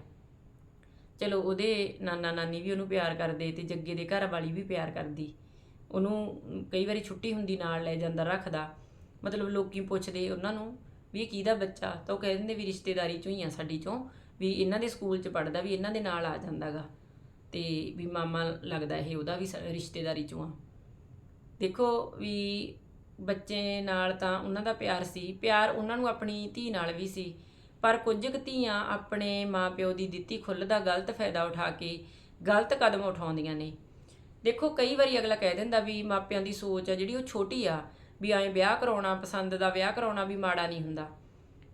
ਚਲੋ ਉਹਦੇ ਨਾਨਾ ਨਾਨੀ ਵੀ ਉਹਨੂੰ ਪਿਆਰ ਕਰਦੇ ਤੇ ਜੱਗੇ ਦੇ ਘਰ ਵਾਲੀ ਵੀ ਪਿਆਰ ਕਰਦੀ। ਉਹਨੂੰ ਕਈ ਵਾਰੀ ਛੁੱਟੀ ਹੁੰਦੀ ਨਾਲ ਲੈ ਜਾਂਦਾ ਰੱਖਦਾ। ਮਤਲਬ ਲੋਕੀ ਪੁੱਛਦੇ ਉਹਨਾਂ ਨੂੰ ਵੀ ਇਹ ਕਿਹਦਾ ਬੱਚਾ? ਤਾਂ ਉਹ ਕਹਿ ਦਿੰਦੇ ਵੀ ਰਿਸ਼ਤੇਦਾਰੀ ਚੋਂ ਹੀ ਆ ਸਾਡੀ ਚੋਂ, ਵੀ ਇਹਨਾਂ ਦੇ ਸਕੂਲ 'ਚ ਪੜਦਾ ਵੀ ਇਹਨਾਂ ਦੇ ਨਾਲ ਆ ਜਾਂਦਾਗਾ। ਤੇ ਵੀ ਮਾਮਾ ਲੱਗਦਾ ਇਹ ਉਹਦਾ ਵੀ ਸ- ਰਿਸ਼ਤੇਦਾਰੀ ਚੋਂ ਆ। ਦੇਖੋ ਵੀ ਬੱਚੇ ਨਾਲ ਤਾਂ ਉਹਨਾਂ ਦਾ ਪਿਆਰ ਸੀ, ਪਿਆਰ ਉਹਨਾਂ ਨੂੰ ਆਪਣੀ ਧੀ ਨਾਲ ਵੀ ਸੀ। ਪਰ ਕੁਝ ਕੁ ਧੀਆਂ ਆਪਣੇ ਮਾਪਿਓ ਦੀ ਦਿੱਤੀ ਖੁੱਲ੍ਹ ਦਾ ਗਲਤ ਫਾਇਦਾ ਉਠਾ ਕੇ ਗਲਤ ਕਦਮ ਉਠਾਉਂਦੀਆਂ ਨੇ। ਦੇਖੋ, ਕਈ ਵਾਰੀ ਅਗਲਾ ਕਹਿ ਦਿੰਦਾ ਵੀ ਮਾਪਿਆਂ ਦੀ ਸੋਚ ਆ ਜਿਹੜੀ ਉਹ ਛੋਟੀ ਆ, ਵੀ ਐਂ ਵਿਆਹ ਕਰਾਉਣਾ ਪਸੰਦ ਦਾ, ਵਿਆਹ ਕਰਾਉਣਾ ਵੀ ਮਾੜਾ ਨਹੀਂ ਹੁੰਦਾ।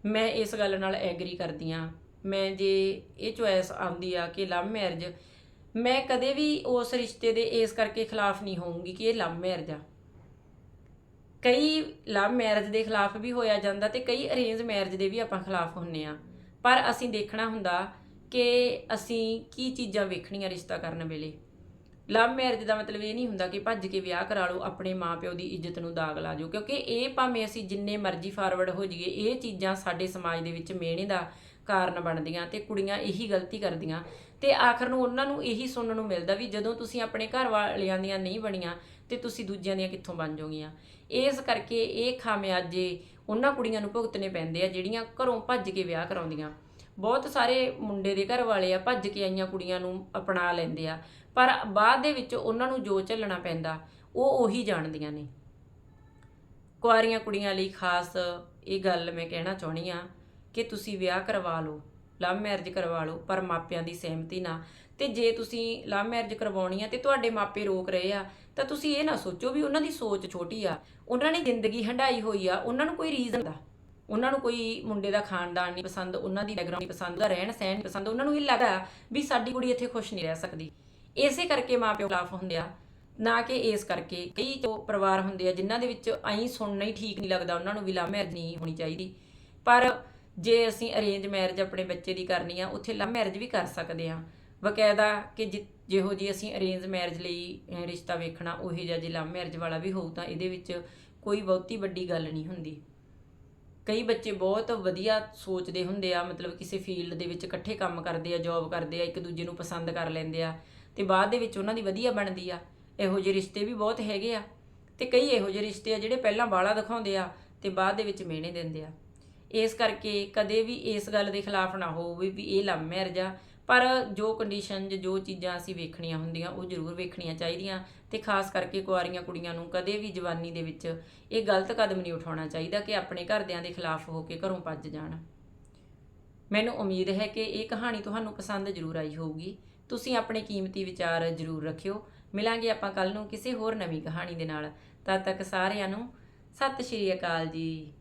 ਮੈਂ ਇਸ ਗੱਲ ਨਾਲ ਐਗਰੀ ਕਰਦੀ ਆ ਮੈਂ ਜੇ ਇਹ ਚੁਆਇਸ ਆਉਂਦੀ ਆ ਕਿ ਲਵ ਮੈਰਿਜ ਮੈਂ ਕਦੇ ਵੀ ਉਸ ਰਿਸ਼ਤੇ ਦੇ ਇਸ ਕਰਕੇ ਖਿਲਾਫ ਨਹੀਂ ਹੋਊਂਗੀ ਕਿ ਇਹ ਲਵ ਮੈਰਿਜ ਆ। ਕਈ ਲਵ ਮੈਰਿਜ ਦੇ ਖਿਲਾਫ ਵੀ ਹੋਇਆ ਜਾਂਦਾ ਤੇ ਕਈ ਅਰੇਂਜ ਮੈਰਿਜ ਦੇ ਵੀ ਆਪਾਂ ਖਿਲਾਫ ਹੁੰਨੇ ਆ। ਪਰ ਅਸੀਂ ਦੇਖਣਾ ਹੁੰਦਾ ਕਿ ਅਸੀਂ ਕੀ ਚੀਜ਼ਾਂ ਵੇਖਣੀਆਂ ਰਿਸ਼ਤਾ ਕਰਨ ਵੇਲੇ। ਲਵ ਮੈਰਿਜ ਦਾ ਮਤਲਬ ਇਹ ਨਹੀਂ ਹੁੰਦਾ ਕਿ ਭੱਜ ਕੇ ਵਿਆਹ ਕਰਾ ਲਓ, ਆਪਣੇ ਮਾਪਿਓ ਦੀ ਇੱਜ਼ਤ ਨੂੰ ਦਾਗ ਲਾ ਜਾਓ, ਕਿਉਂਕਿ ਇਹ ਭਾਵੇਂ ਅਸੀਂ ਜਿੰਨੇ ਮਰਜ਼ੀ ਫਾਰਵਰਡ ਹੋ ਜਾਈਏ, ਇਹ ਚੀਜ਼ਾਂ ਸਾਡੇ ਸਮਾਜ ਦੇ ਵਿੱਚ ਮਿਹਣੇ ਦਾ ਕਾਰਨ ਬਣਦੀਆਂ ਤੇ ਕੁੜੀਆਂ ਇਹੀ ਗਲਤੀ ਕਰਦੀਆਂ। ਤੇ ਆਖਰ ਨੂੰ ਉਹਨਾਂ ਨੂੰ ਇਹੀ ਸੁਣਨ ਨੂੰ ਮਿਲਦਾ ਵੀ ਜਦੋਂ ਤੁਸੀਂ ਆਪਣੇ ਘਰ ਵਾਲਿਆਂ ਦੀਆਂ ਨਹੀਂ ਬਣੀਆਂ, ਤੇ ਤੁਸੀਂ ਦੂਜਿਆਂ ਦੀਆਂ ਕਿੱਥੋਂ ਬਣ ਜਾਓਗੀਆਂ। ਇਸ ਕਰਕੇ ਇਹ ਖਾਮਿਆਜੇ ਉਹਨਾਂ ਕੁੜੀਆਂ ਨੂੰ ਭੁਗਤਣੇ ਪੈਂਦੇ ਆ ਜਿਹੜੀਆਂ ਘਰੋਂ ਭੱਜ ਕੇ ਵਿਆਹ ਕਰਾਉਂਦੀਆਂ। ਬਹੁਤ ਸਾਰੇ ਮੁੰਡੇ ਦੇ ਘਰ ਵਾਲੇ ਆ ਭੱਜ ਕੇ ਆਈਆਂ ਕੁੜੀਆਂ ਨੂੰ ਅਪਣਾ ਲੈਂਦੇ ਆ, ਪਰ ਬਾਅਦ ਦੇ ਵਿੱਚ ਉਹਨਾਂ ਨੂੰ ਜੋ ਝੱਲਣਾ ਪੈਂਦਾ, ਉਹ ਉਹੀ ਜਾਣਦੀਆਂ ਨੇ। ਕੁਆਰੀਆਂ ਕੁੜੀਆਂ ਲਈ ਖਾਸ ਇਹ ਗੱਲ ਮੈਂ ਕਹਿਣਾ ਚਾਹਣੀ ਆ ਕਿ ਤੁਸੀਂ ਵਿਆਹ ਕਰਵਾ ਲਓ। ਲਵ ਮੈਰਿਜ ਕਰਵਾ ਲਓ, ਪਰ ਮਾਪਿਆਂ ਦੀ ਸਹਿਮਤੀ ਨਾਲ। ਤੇ ਜੇ ਤੁਸੀਂ ਲਵ ਮੈਰਿਜ ਕਰਵਾਉਣੀ ਆ ਤੇ ਤੁਹਾਡੇ ਮਾਪੇ ਰੋਕ ਰਹੇ ਆ, ਤਾਂ ਤੁਸੀਂ ਇਹ ਨਾ ਸੋਚੋ ਵੀ ਉਹਨਾਂ ਦੀ ਸੋਚ ਛੋਟੀ ਆ। ਉਹਨਾਂ ਨੇ ਜ਼ਿੰਦਗੀ ਹੰਡਾਈ ਹੋਈ ਆ, ਉਹਨਾਂ ਨੂੰ ਕੋਈ ਰੀਜ਼ਨ ਦਾ। ਉਹਨਾਂ ਨੂੰ ਕੋਈ ਮੁੰਡੇ ਦਾ ਖਾਨਦਾਨ ਨਹੀਂ ਪਸੰਦ, ਉਹਨਾਂ ਦੀ ਬੈਕਗ੍ਰਾਉਂਡ ਨਹੀਂ ਪਸੰਦ, ਉਹਦਾ ਰਹਿਣ ਸਹਿਣ ਨਹੀਂ ਪਸੰਦ, ਉਹਨਾਂ ਨੂੰ ਇਹ ਲੱਗਦਾ ਵੀ ਸਾਡੀ ਕੁੜੀ ਇੱਥੇ ਖੁਸ਼ ਨਹੀਂ ਰਹਿ ਸਕਦੀ। ਇਸੇ ਕਰਕੇ ਮਾਪਿਓ ਖਿਲਾਫ ਹੁੰਦੇ ਆ। ਨਾ ਕਿ ਇਸ ਕਰਕੇ। ਕਈ ਜੋ ਪਰਿਵਾਰ ਹੁੰਦੇ ਆ, ਜਿਨ੍ਹਾਂ ਦੇ ਵਿੱਚ ਐਂ ਸੁਣਨਾ ਹੀ ਠੀਕ ਨਹੀਂ ਲੱਗਦਾ, ਉਹਨਾਂ ਨੂੰ ਵੀ ਲਵ ਮੈਰਿਜ ਨਹੀਂ ਹੋਣੀ ਚਾਹੀਦੀ। ਪਰ ਜੇ ਅਸੀਂ ਅਰੇਂਜ ਮੈਰਿਜ ਆਪਣੇ ਬੱਚੇ ਦੀ ਕਰਨੀ ਆ, ਉੱਥੇ ਲਵ ਮੈਰਿਜ ਵੀ ਕਰ ਸਕਦੇ ਆ। ਬਕਾਇਦਾ ਕਿ ਜਿ- ਜਿਹੋ ਜੀ ਅਸੀਂ ਅਰੇਂਜ ਮੈਰਿਜ ਲਈ ਰਿਸ਼ਤਾ ਵੇਖਣਾ, ਉਹੀ ਜਿਹਾ ਜੇ ਲਵ ਮੈਰਿਜ ਵਾਲਾ ਵੀ ਹੋਊ ਤਾਂ ਇਹਦੇ ਵਿੱਚ ਕੋਈ ਬਹੁਤੀ ਵੱਡੀ ਗੱਲ ਨਹੀਂ ਹੁੰਦੀ। ਕਈ ਬੱਚੇ ਬਹੁਤ ਵਧੀਆ ਸੋਚਦੇ ਹੁੰਦੇ ਆ, ਮਤਲਬ ਕਿਸੇ ਫੀਲਡ ਦੇ ਵਿੱਚ ਇਕੱਠੇ ਕੰਮ ਕਰਦੇ ਆ ਜੌਬ ਕਰਦੇ ਆ, ਇੱਕ ਦੂਜੇ ਨੂੰ ਪਸੰਦ ਕਰ ਲੈਂਦੇ ਆ ਤੇ ਬਾਅਦ ਦੇ ਵਿੱਚ ਉਹਨਾਂ ਦੀ ਵਧੀਆ ਬਣਦੀ ਆ। ਇਹੋ ਜਿਹੇ ਰਿਸ਼ਤੇ ਵੀ ਬਹੁਤ ਹੈਗੇ ਆ ਤੇ ਕਈ ਇਹੋ ਜਿਹੇ ਰਿਸ਼ਤੇ ਆ ਜਿਹੜੇ ਪਹਿਲਾਂ ਬਾਲਾ ਦਿਖਾਉਂਦੇ ਆ ਤੇ ਬਾਅਦ ਦੇ ਵਿੱਚ ਮਿਹਣੇ ਦਿੰਦੇ ਆ। ਇਸ ਕਰਕੇ ਕਦੇ ਵੀ ਇਸ ਗੱਲ ਦੇ ਖਿਲਾਫ ਨਾ ਹੋਵੋ ਵੀ ਵੀ ਇਹ ਲਵ ਮੈਰਿਜ ਆ। ਪਰ ਜੋ ਕੰਡੀਸ਼ਨ ਜੋ ਚੀਜ਼ਾਂ ਅਸੀਂ ਵੇਖਣੀਆਂ ਹੁੰਦੀਆਂ, ਉਹ ਜ਼ਰੂਰ ਵੇਖਣੀਆਂ ਚਾਹੀਦੀਆਂ ਤੇ ਖਾਸ ਕਰਕੇ ਕੁਆਰੀਆਂ ਕੁੜੀਆਂ ਨੂੰ ਕਦੇ ਵੀ ਜਵਾਨੀ ਦੇ ਵਿੱਚ ਇਹ ਗਲਤ ਕਦਮ ਨਹੀਂ ਉਠਾਉਣਾ ਚਾਹੀਦਾ ਕਿ ਆਪਣੇ ਘਰਦਿਆਂ ਦੇ ਖਿਲਾਫ ਹੋ ਕੇ ਘਰੋਂ ਭੱਜ ਜਾਣ। ਮੈਨੂੰ ਉਮੀਦ ਹੈ ਕਿ ਇਹ ਕਹਾਣੀ ਤੁਹਾਨੂੰ ਪਸੰਦ ਜ਼ਰੂਰ ਆਈ ਹੋਊਗੀ। ਤੁਸੀਂ ਆਪਣੇ ਕੀਮਤੀ ਵਿਚਾਰ ਜ਼ਰੂਰ ਰੱਖਿਓ। ਮਿਲਾਂਗੇ ਆਪਾਂ ਕੱਲ ਨੂੰ ਕਿਸੇ ਹੋਰ ਨਵੀਂ ਕਹਾਣੀ ਦੇ ਨਾਲ। ਤਦ ਤੱਕ ਸਾਰਿਆਂ ਨੂੰ ਸਤਿ ਸ਼੍ਰੀ ਅਕਾਲ ਜੀ।